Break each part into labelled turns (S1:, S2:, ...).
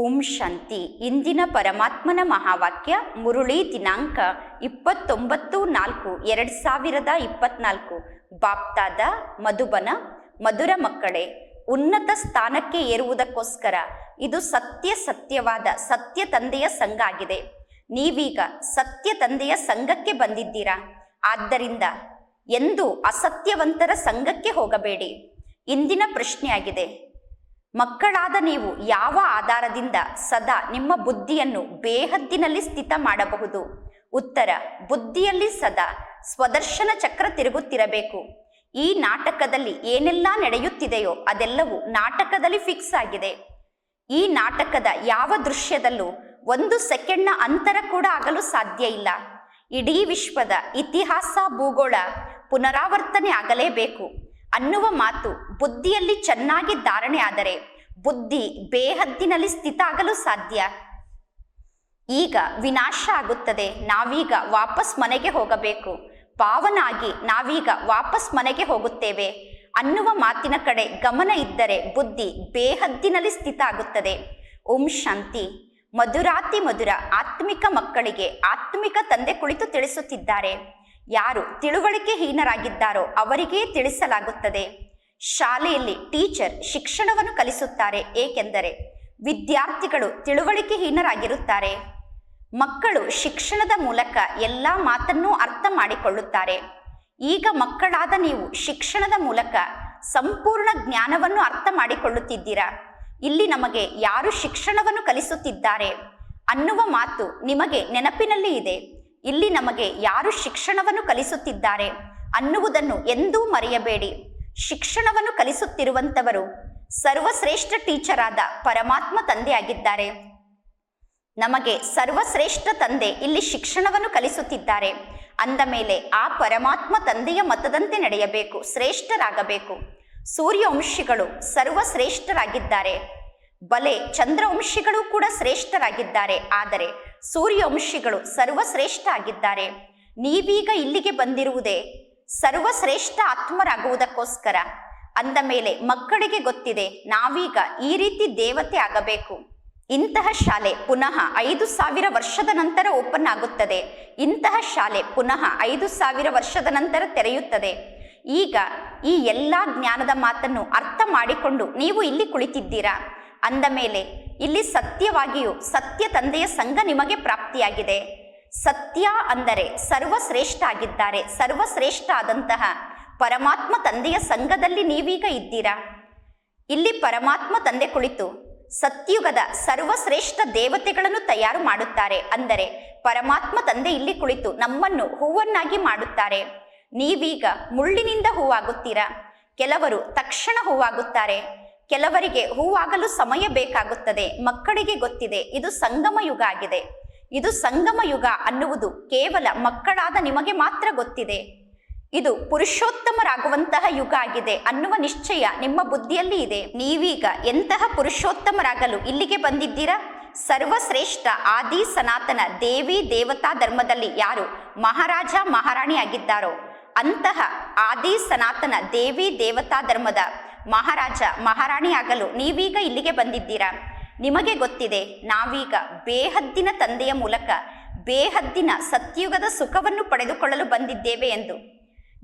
S1: ಓಂ ಶಾಂತಿ. ಇಂದಿನ ಪರಮಾತ್ಮನ ಮಹಾವಾಕ್ಯ ಮುರುಳಿ ದಿನಾಂಕ ಇಪ್ಪತ್ತೊಂಬತ್ತು ನಾಲ್ಕು, ಎರಡು ಸಾವಿರದ ಇಪ್ಪತ್ನಾಲ್ಕು. ಬಾಪ್ತಾದ, ಮಧುಬನ, ಮಧುರ ಮಕ್ಕಳೇ, ಉನ್ನತ ಸ್ಥಾನಕ್ಕೆ ಏರುವುದಕ್ಕೋಸ್ಕರ ಇದು ಸತ್ಯ ಸತ್ಯವಾದ ಸತ್ಯ ತಂದೆಯ ಸಂಘ ಆಗಿದೆ. ನೀವೀಗ ಸತ್ಯ ತಂದೆಯ ಸಂಘಕ್ಕೆ ಬಂದಿದ್ದೀರಾ? ಆದ್ದರಿಂದ ಎಂದು ಅಸತ್ಯವಂತರ ಸಂಘಕ್ಕೆ ಹೋಗಬೇಡಿ. ಇಂದಿನ ಪ್ರಶ್ನೆಯಾಗಿದೆ ಮಕ್ಕಳಾದ ನೀವು ಯಾವ ಆಧಾರದಿಂದ ಸದಾ ನಿಮ್ಮ ಬುದ್ಧಿಯನ್ನು ಬೇಹದ್ದಿನಲ್ಲಿ ಸ್ಥಿತ ಮಾಡಬಹುದು? ಉತ್ತರ, ಬುದ್ಧಿಯಲ್ಲಿ ಸದಾ ಸ್ವದರ್ಶನ ಚಕ್ರ ತಿರುಗುತ್ತಿರಬೇಕು. ಈ ನಾಟಕದಲ್ಲಿ ಏನೆಲ್ಲ ನಡೆಯುತ್ತಿದೆಯೋ ಅದೆಲ್ಲವೂ ನಾಟಕದಲ್ಲಿ ಫಿಕ್ಸ್ ಆಗಿದೆ. ಈ ನಾಟಕದ ಯಾವ ದೃಶ್ಯದಲ್ಲೂ ಒಂದು ಸೆಕೆಂಡ್ನ ಅಂತರ ಕೂಡ ಆಗಲು ಸಾಧ್ಯ ಇಲ್ಲ. ಇಡೀ ವಿಶ್ವದ ಇತಿಹಾಸ ಭೂಗೋಳ ಪುನರಾವರ್ತನೆ ಆಗಲೇಬೇಕು. ಅನ್ನುವ ಮಾತು ಬುದ್ಧಿಯಲ್ಲಿ ಚೆನ್ನಾಗಿ ಧಾರಣೆ ಆದರೆ ಬುದ್ಧಿ ಬೇಹದ್ದಿನಲ್ಲಿ ಸ್ಥಿತ ಆಗಲು ಸಾಧ್ಯ. ಈಗ ವಿನಾಶ ಆಗುತ್ತದೆ, ನಾವೀಗ ವಾಪಸ್ ಮನೆಗೆ ಹೋಗಬೇಕು. ಪಾವನಾಗಿ ನಾವೀಗ ವಾಪಸ್ ಮನೆಗೆ ಹೋಗುತ್ತೇವೆ. ಅನ್ನುವ ಮಾತಿನ ಕಡೆ ಗಮನ ಇದ್ದರೆ ಬುದ್ಧಿ ಬೇಹದ್ದಿನಲ್ಲಿ ಸ್ಥಿತ ಆಗುತ್ತದೆ. ಓಂ ಶಾಂತಿ. ಮಧುರಾತಿ ಮಧುರ ಆತ್ಮಿಕ ಮಕ್ಕಳಿಗೆ ಆತ್ಮಿಕ ತಂದೆ ಕುಳಿತು ತಿಳಿಸುತ್ತಿದ್ದಾರೆ. ಯಾರು ತಿಳುವಳಿಕೆ ಹೀನರಾಗಿದ್ದಾರೋ ಅವರಿಗೇ ತಿಳಿಸಲಾಗುತ್ತದೆ. ಶಾಲೆಯಲ್ಲಿ ಟೀಚರ್ ಶಿಕ್ಷಣವನ್ನು ಕಲಿಸುತ್ತಾರೆ, ಏಕೆಂದರೆ ವಿದ್ಯಾರ್ಥಿಗಳು ತಿಳುವಳಿಕೆ ಹೀನರಾಗಿರುತ್ತಾರೆ ಮಕ್ಕಳು ಶಿಕ್ಷಣದ ಮೂಲಕ ಎಲ್ಲ ಮಾತನ್ನೂ ಅರ್ಥ ಮಾಡಿಕೊಳ್ಳುತ್ತಾರೆ. ಈಗ ಮಕ್ಕಳಾದ ನೀವು ಶಿಕ್ಷಣದ ಮೂಲಕ ಸಂಪೂರ್ಣ ಜ್ಞಾನವನ್ನು ಅರ್ಥ ಮಾಡಿಕೊಳ್ಳುತ್ತಿದ್ದೀರಾ? ಇಲ್ಲಿ ನಮಗೆ ಯಾರು ಶಿಕ್ಷಣವನ್ನು ಕಲಿಸುತ್ತಿದ್ದಾರೆ ಅನ್ನುವ ಮಾತು ನಿಮಗೆ ನೆನಪಿನಲ್ಲಿ ಇದೆ. ಇಲ್ಲಿ ನಮಗೆ ಯಾರು ಶಿಕ್ಷಣವನ್ನು ಕಲಿಸುತ್ತಿದ್ದಾರೆ ಅನ್ನುವುದನ್ನು ಎಂದೂ ಮರೆಯಬೇಡಿ. ಶಿಕ್ಷಣವನ್ನು ಕಲಿಸುತ್ತಿರುವಂತವರು ಸರ್ವಶ್ರೇಷ್ಠ ಟೀಚರ್ ಆದ ಪರಮಾತ್ಮ ತಂದೆಯಾಗಿದ್ದಾರೆ. ನಮಗೆ ಸರ್ವಶ್ರೇಷ್ಠ ತಂದೆ ಇಲ್ಲಿ ಶಿಕ್ಷಣವನ್ನು ಕಲಿಸುತ್ತಿದ್ದಾರೆ. ಅಂದ ಮೇಲೆ ಆ ಪರಮಾತ್ಮ ತಂದೆಯ ಮತದಂತೆ ನಡೆಯಬೇಕು, ಶ್ರೇಷ್ಠರಾಗಬೇಕು. ಸೂರ್ಯವಂಶಿಗಳು ಸರ್ವಶ್ರೇಷ್ಠರಾಗಿದ್ದಾರೆ. ಬಲೆ ಚಂದ್ರವಂಶಿಗಳು ಕೂಡ ಶ್ರೇಷ್ಠರಾಗಿದ್ದಾರೆ. ಆದರೆ ಸೂರ್ಯವಂಶಿಗಳು ಸರ್ವಶ್ರೇಷ್ಠ ಆಗಿದ್ದಾರೆ ನೀವೀಗ ಇಲ್ಲಿಗೆ ಬಂದಿರುವುದೇ ಸರ್ವಶ್ರೇಷ್ಠ ಆತ್ಮರಾಗುವುದಕ್ಕೋಸ್ಕರ. ಅಂದ ಮೇಲೆ ಮಕ್ಕಳಿಗೆ ಗೊತ್ತಿದೆ ನಾವೀಗ ಈ ರೀತಿ ದೇವತೆ ಆಗಬೇಕು. ಇಂತಹ ಶಾಲೆ ಪುನಃ ಐದು ಸಾವಿರ ವರ್ಷದ ನಂತರ ಓಪನ್ ಆಗುತ್ತದೆ. ಇಂತಹ ಶಾಲೆ ಪುನಃ ಐದು ಸಾವಿರ ವರ್ಷದ ನಂತರ ತೆರೆಯುತ್ತದೆ. ಈಗ ಈ ಎಲ್ಲ ಜ್ಞಾನದ ಮಾತನ್ನು ಅರ್ಥ ಮಾಡಿಕೊಂಡು ನೀವು ಇಲ್ಲಿ ಕುಳಿತಿದ್ದೀರಾ? ಅಂದ ಮೇಲೆ, ಇಲ್ಲಿ ಸತ್ಯವಾಗಿಯೂ ಸತ್ಯ ತಂದೆಯ ಸಂಘ ನಿಮಗೆ ಪ್ರಾಪ್ತಿಯಾಗಿದೆ. ಸತ್ಯ ಅಂದರೆ ಸರ್ವಶ್ರೇಷ್ಠ ಆಗಿದ್ದಾರೆ ಸರ್ವಶ್ರೇಷ್ಠ ಆದಂತಹ ಪರಮಾತ್ಮ ತಂದೆಯ ಸಂಘದಲ್ಲಿ ನೀವೀಗ ಇದ್ದೀರಾ? ಇಲ್ಲಿ ಪರಮಾತ್ಮ ತಂದೆ ಕುಳಿತು ಸತ್ಯುಗದ ಸರ್ವಶ್ರೇಷ್ಠ ದೇವತೆಗಳನ್ನು ತಯಾರು ಮಾಡುತ್ತಾರೆ. ಅಂದರೆ ಪರಮಾತ್ಮ ತಂದೆ ಇಲ್ಲಿ ಕುಳಿತು ನಮ್ಮನ್ನು ಹೂವನ್ನಾಗಿ ಮಾಡುತ್ತಾರೆ. ನೀವೀಗ ಮುಳ್ಳಿನಿಂದ ಹೂವಾಗುತ್ತೀರಾ? ಕೆಲವರು ತಕ್ಷಣ ಹೂವಾಗುತ್ತಾರೆ. ಕೆಲವರಿಗೆ ಹೂವಾಗಲು ಸಮಯ ಬೇಕಾಗುತ್ತದೆ, ಮಕ್ಕಳಿಗೆ ಗೊತ್ತಿದೆ, ಇದು ಸಂಗಮ ಯುಗ ಆಗಿದೆ. ಇದು ಸಂಗಮ ಯುಗ ಅನ್ನುವುದು ಕೇವಲ ಮಕ್ಕಳಾದ ನಿಮಗೆ ಮಾತ್ರ ಗೊತ್ತಿದೆ. ಇದು ಪುರುಷೋತ್ತಮರಾಗುವಂತಹ ಯುಗ ಆಗಿದೆ ಅನ್ನುವ ನಿಶ್ಚಯ ನಿಮ್ಮ ಬುದ್ಧಿಯಲ್ಲಿ ಇದೆ. ನೀವೀಗ ಎಂತಹ ಪುರುಷೋತ್ತಮರಾಗಲು ಇಲ್ಲಿಗೆ ಬಂದಿದ್ದೀರಾ? ಸರ್ವಶ್ರೇಷ್ಠ ಆದಿ ಸನಾತನ ದೇವಿ ದೇವತಾ ಧರ್ಮದಲ್ಲಿ ಯಾರು ಮಹಾರಾಜ ಮಹಾರಾಣಿ ಆಗಿದ್ದಾರೋ ಅಂತಹ ಆದಿ ಸನಾತನ ದೇವಿ ದೇವತಾ ಧರ್ಮದ ಮಹಾರಾಜ, ಮಹಾರಾಣಿ ಆಗಲು ನೀವೀಗ ಇಲ್ಲಿಗೆ ಬಂದಿದ್ದೀರಾ? ನಿಮಗೆ ಗೊತ್ತಿದೆ, ನಾವೀಗ ಬೇಹದ್ದಿನ ತಂದೆಯ ಮೂಲಕ ಬೇಹದ್ದಿನ ಸತ್ಯುಗದ ಸುಖವನ್ನು ಪಡೆದುಕೊಳ್ಳಲು ಬಂದಿದ್ದೇವೆ ಎಂದು.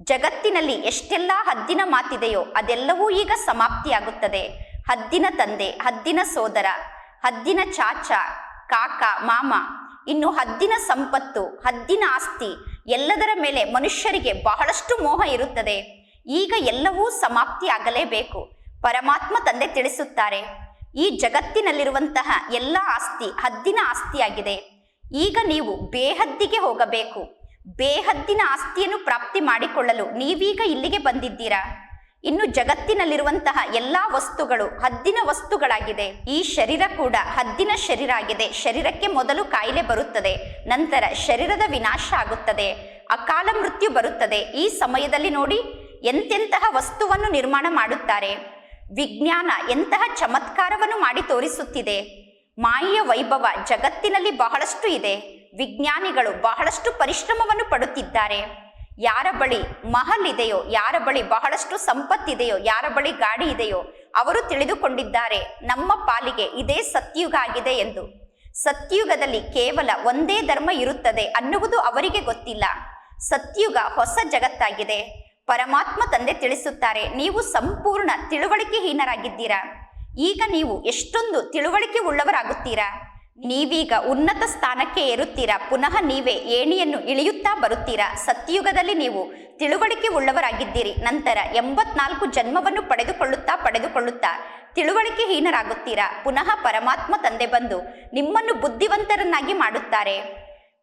S1: ಜಗತ್ತಿನಲ್ಲಿ ಎಷ್ಟೆಲ್ಲ ಹದ್ದಿನ ಮಾತಿದೆಯೋ ಅದೆಲ್ಲವೂ ಈಗ ಸಮಾಪ್ತಿಯಾಗುತ್ತದೆ. ಹದ್ದಿನ ತಂದೆ, ಹದ್ದಿನ ಸೋದರ, ಹದ್ದಿನ ಚಾಚ, ಕಾಕ, ಮಾಮ, ಇನ್ನು ಹದ್ದಿನ ಸಂಪತ್ತು, ಹದ್ದಿನ ಆಸ್ತಿ ಎಲ್ಲದರ ಮೇಲೆ ಮನುಷ್ಯರಿಗೆ ಬಹಳಷ್ಟು ಮೋಹ ಇರುತ್ತದೆ. ಈಗ ಎಲ್ಲವೂ ಸಮಾಪ್ತಿ ಆಗಲೇಬೇಕು. ಪರಮಾತ್ಮ ತಂದೆ ತಿಳಿಸುತ್ತಾರೆ, ಈ ಜಗತ್ತಿನಲ್ಲಿರುವಂತಹ ಎಲ್ಲ ಆಸ್ತಿ ಹದ್ದಿನ ಆಸ್ತಿಯಾಗಿದೆ. ಈಗ ನೀವು ಬೇಹದ್ದಿಗೆ ಹೋಗಬೇಕು. ಬೇಹದ್ದಿನ ಆಸ್ತಿಯನ್ನು ಪ್ರಾಪ್ತಿ ಮಾಡಿಕೊಳ್ಳಲು ನೀವೀಗ ಇಲ್ಲಿಗೆ ಬಂದಿದ್ದೀರಾ? ಇನ್ನು ಜಗತ್ತಿನಲ್ಲಿರುವಂತಹ ಎಲ್ಲ ವಸ್ತುಗಳು ಹದ್ದಿನ ವಸ್ತುಗಳಾಗಿದೆ. ಈ ಶರೀರ ಕೂಡ ಹದ್ದಿನ ಶರೀರ ಆಗಿದೆ. ಶರೀರಕ್ಕೆ ಮೊದಲು ಕಾಯಿಲೆ ಬರುತ್ತದೆ, ನಂತರ ಶರೀರದ ವಿನಾಶ ಆಗುತ್ತದೆ, ಅಕಾಲ ಮೃತ್ಯು ಬರುತ್ತದೆ. ಈ ಸಮಯದಲ್ಲಿ ನೋಡಿ ಎಂತೆಂತಹ ವಸ್ತುವನ್ನು ನಿರ್ಮಾಣ ಮಾಡುತ್ತಾರೆ? ವಿಜ್ಞಾನ ಎಂತಹ ಚಮತ್ಕಾರವನ್ನು ಮಾಡಿ ತೋರಿಸುತ್ತಿದೆ? ಮಾಯೆಯ ವೈಭವ ಜಗತ್ತಿನಲ್ಲಿ ಬಹಳಷ್ಟು ಇದೆ. ವಿಜ್ಞಾನಿಗಳು ಬಹಳಷ್ಟು ಪರಿಶ್ರಮವನ್ನು ಪಡುತ್ತಿದ್ದಾರೆ. ಯಾರ ಬಳಿ ಮಹಲ್ ಇದೆಯೋ, ಯಾರ ಬಳಿ ಬಹಳಷ್ಟು ಸಂಪತ್ತಿದೆಯೋ, ಯಾರ ಬಳಿ ಗಾಡಿ ಇದೆಯೋ, ಅವರು ತಿಳಿದುಕೊಂಡಿದ್ದಾರೆ, ನಮ್ಮ ಪಾಲಿಗೆ ಇದೇ ಸತ್ಯುಗ ಆಗಿದೆ ಎಂದು. ಸತ್ಯುಗದಲ್ಲಿ ಕೇವಲ ಒಂದೇ ಧರ್ಮ ಇರುತ್ತದೆ ಅನ್ನುವುದು ಅವರಿಗೆ ಗೊತ್ತಿಲ್ಲ. ಸತ್ಯುಗ ಹೊಸ ಜಗತ್ತಾಗಿದೆ. ಪರಮಾತ್ಮ ತಂದೆ ತಿಳಿಸುತ್ತಾರೆ. ನೀವು ಸಂಪೂರ್ಣ ತಿಳುವಳಿಕೆಹೀನರಾಗಿದ್ದೀರಾ? ಈಗ ನೀವು ಎಷ್ಟೊಂದು ತಿಳುವಳಿಕೆ ಉಳ್ಳವರಾಗುತ್ತೀರಾ ನೀವೀಗ ಉನ್ನತ ಸ್ಥಾನಕ್ಕೆ ಏರುತ್ತೀರಾ? ಪುನಃ ನೀವೇ ಏಣಿಯನ್ನು ಇಳಿಯುತ್ತಾ ಬರುತ್ತೀರಾ? ಸತ್ಯಯುಗದಲ್ಲಿ ನೀವು ತಿಳುವಳಿಕೆ ಉಳ್ಳವರಾಗಿದ್ದೀರಿ ನಂತರ ಎಂಬತ್ನಾಲ್ಕು ಜನ್ಮವನ್ನು ಪಡೆದುಕೊಳ್ಳುತ್ತಾ ಪಡೆದುಕೊಳ್ಳುತ್ತಾ ತಿಳುವಳಿಕೆಹೀನರಾಗುತ್ತೀರಾ? ಪುನಃ ಪರಮಾತ್ಮ ತಂದೆ ಬಂದು ನಿಮ್ಮನ್ನು ಬುದ್ಧಿವಂತರನ್ನಾಗಿ ಮಾಡುತ್ತಾರೆ.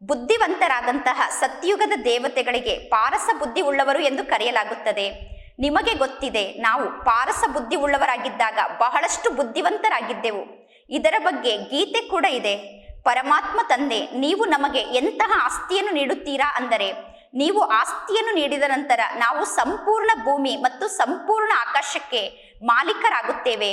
S1: ಬುದ್ಧಿವಂತರಾದಂತಹ ಸತ್ಯುಗದ ದೇವತೆಗಳಿಗೆ ಪಾರಸ ಬುದ್ಧಿ ಉಳ್ಳವರು ಎಂದು ಕರೆಯಲಾಗುತ್ತದೆ. ನಿಮಗೆ ಗೊತ್ತಿದೆ, ನಾವು ಪಾರಸ ಬುದ್ಧಿ ಉಳ್ಳವರಾಗಿದ್ದಾಗ ಬಹಳಷ್ಟು ಬುದ್ಧಿವಂತರಾಗಿದ್ದೆವು. ಇದರ ಬಗ್ಗೆ ಗೀತೆ ಕೂಡ ಇದೆ. ಪರಮಾತ್ಮ ತಂದೆ, ನೀವು ನಮಗೆ ಎಂತಹ ಆಸ್ತಿಯನ್ನು ನೀಡುತ್ತೀರಾ ಅಂದರೆ, ನೀವು ಆಸ್ತಿಯನ್ನು ನೀಡಿದ ನಂತರ ನಾವು ಸಂಪೂರ್ಣ ಭೂಮಿ ಮತ್ತು ಸಂಪೂರ್ಣ ಆಕಾಶಕ್ಕೆ ಮಾಲೀಕರಾಗುತ್ತೇವೆ.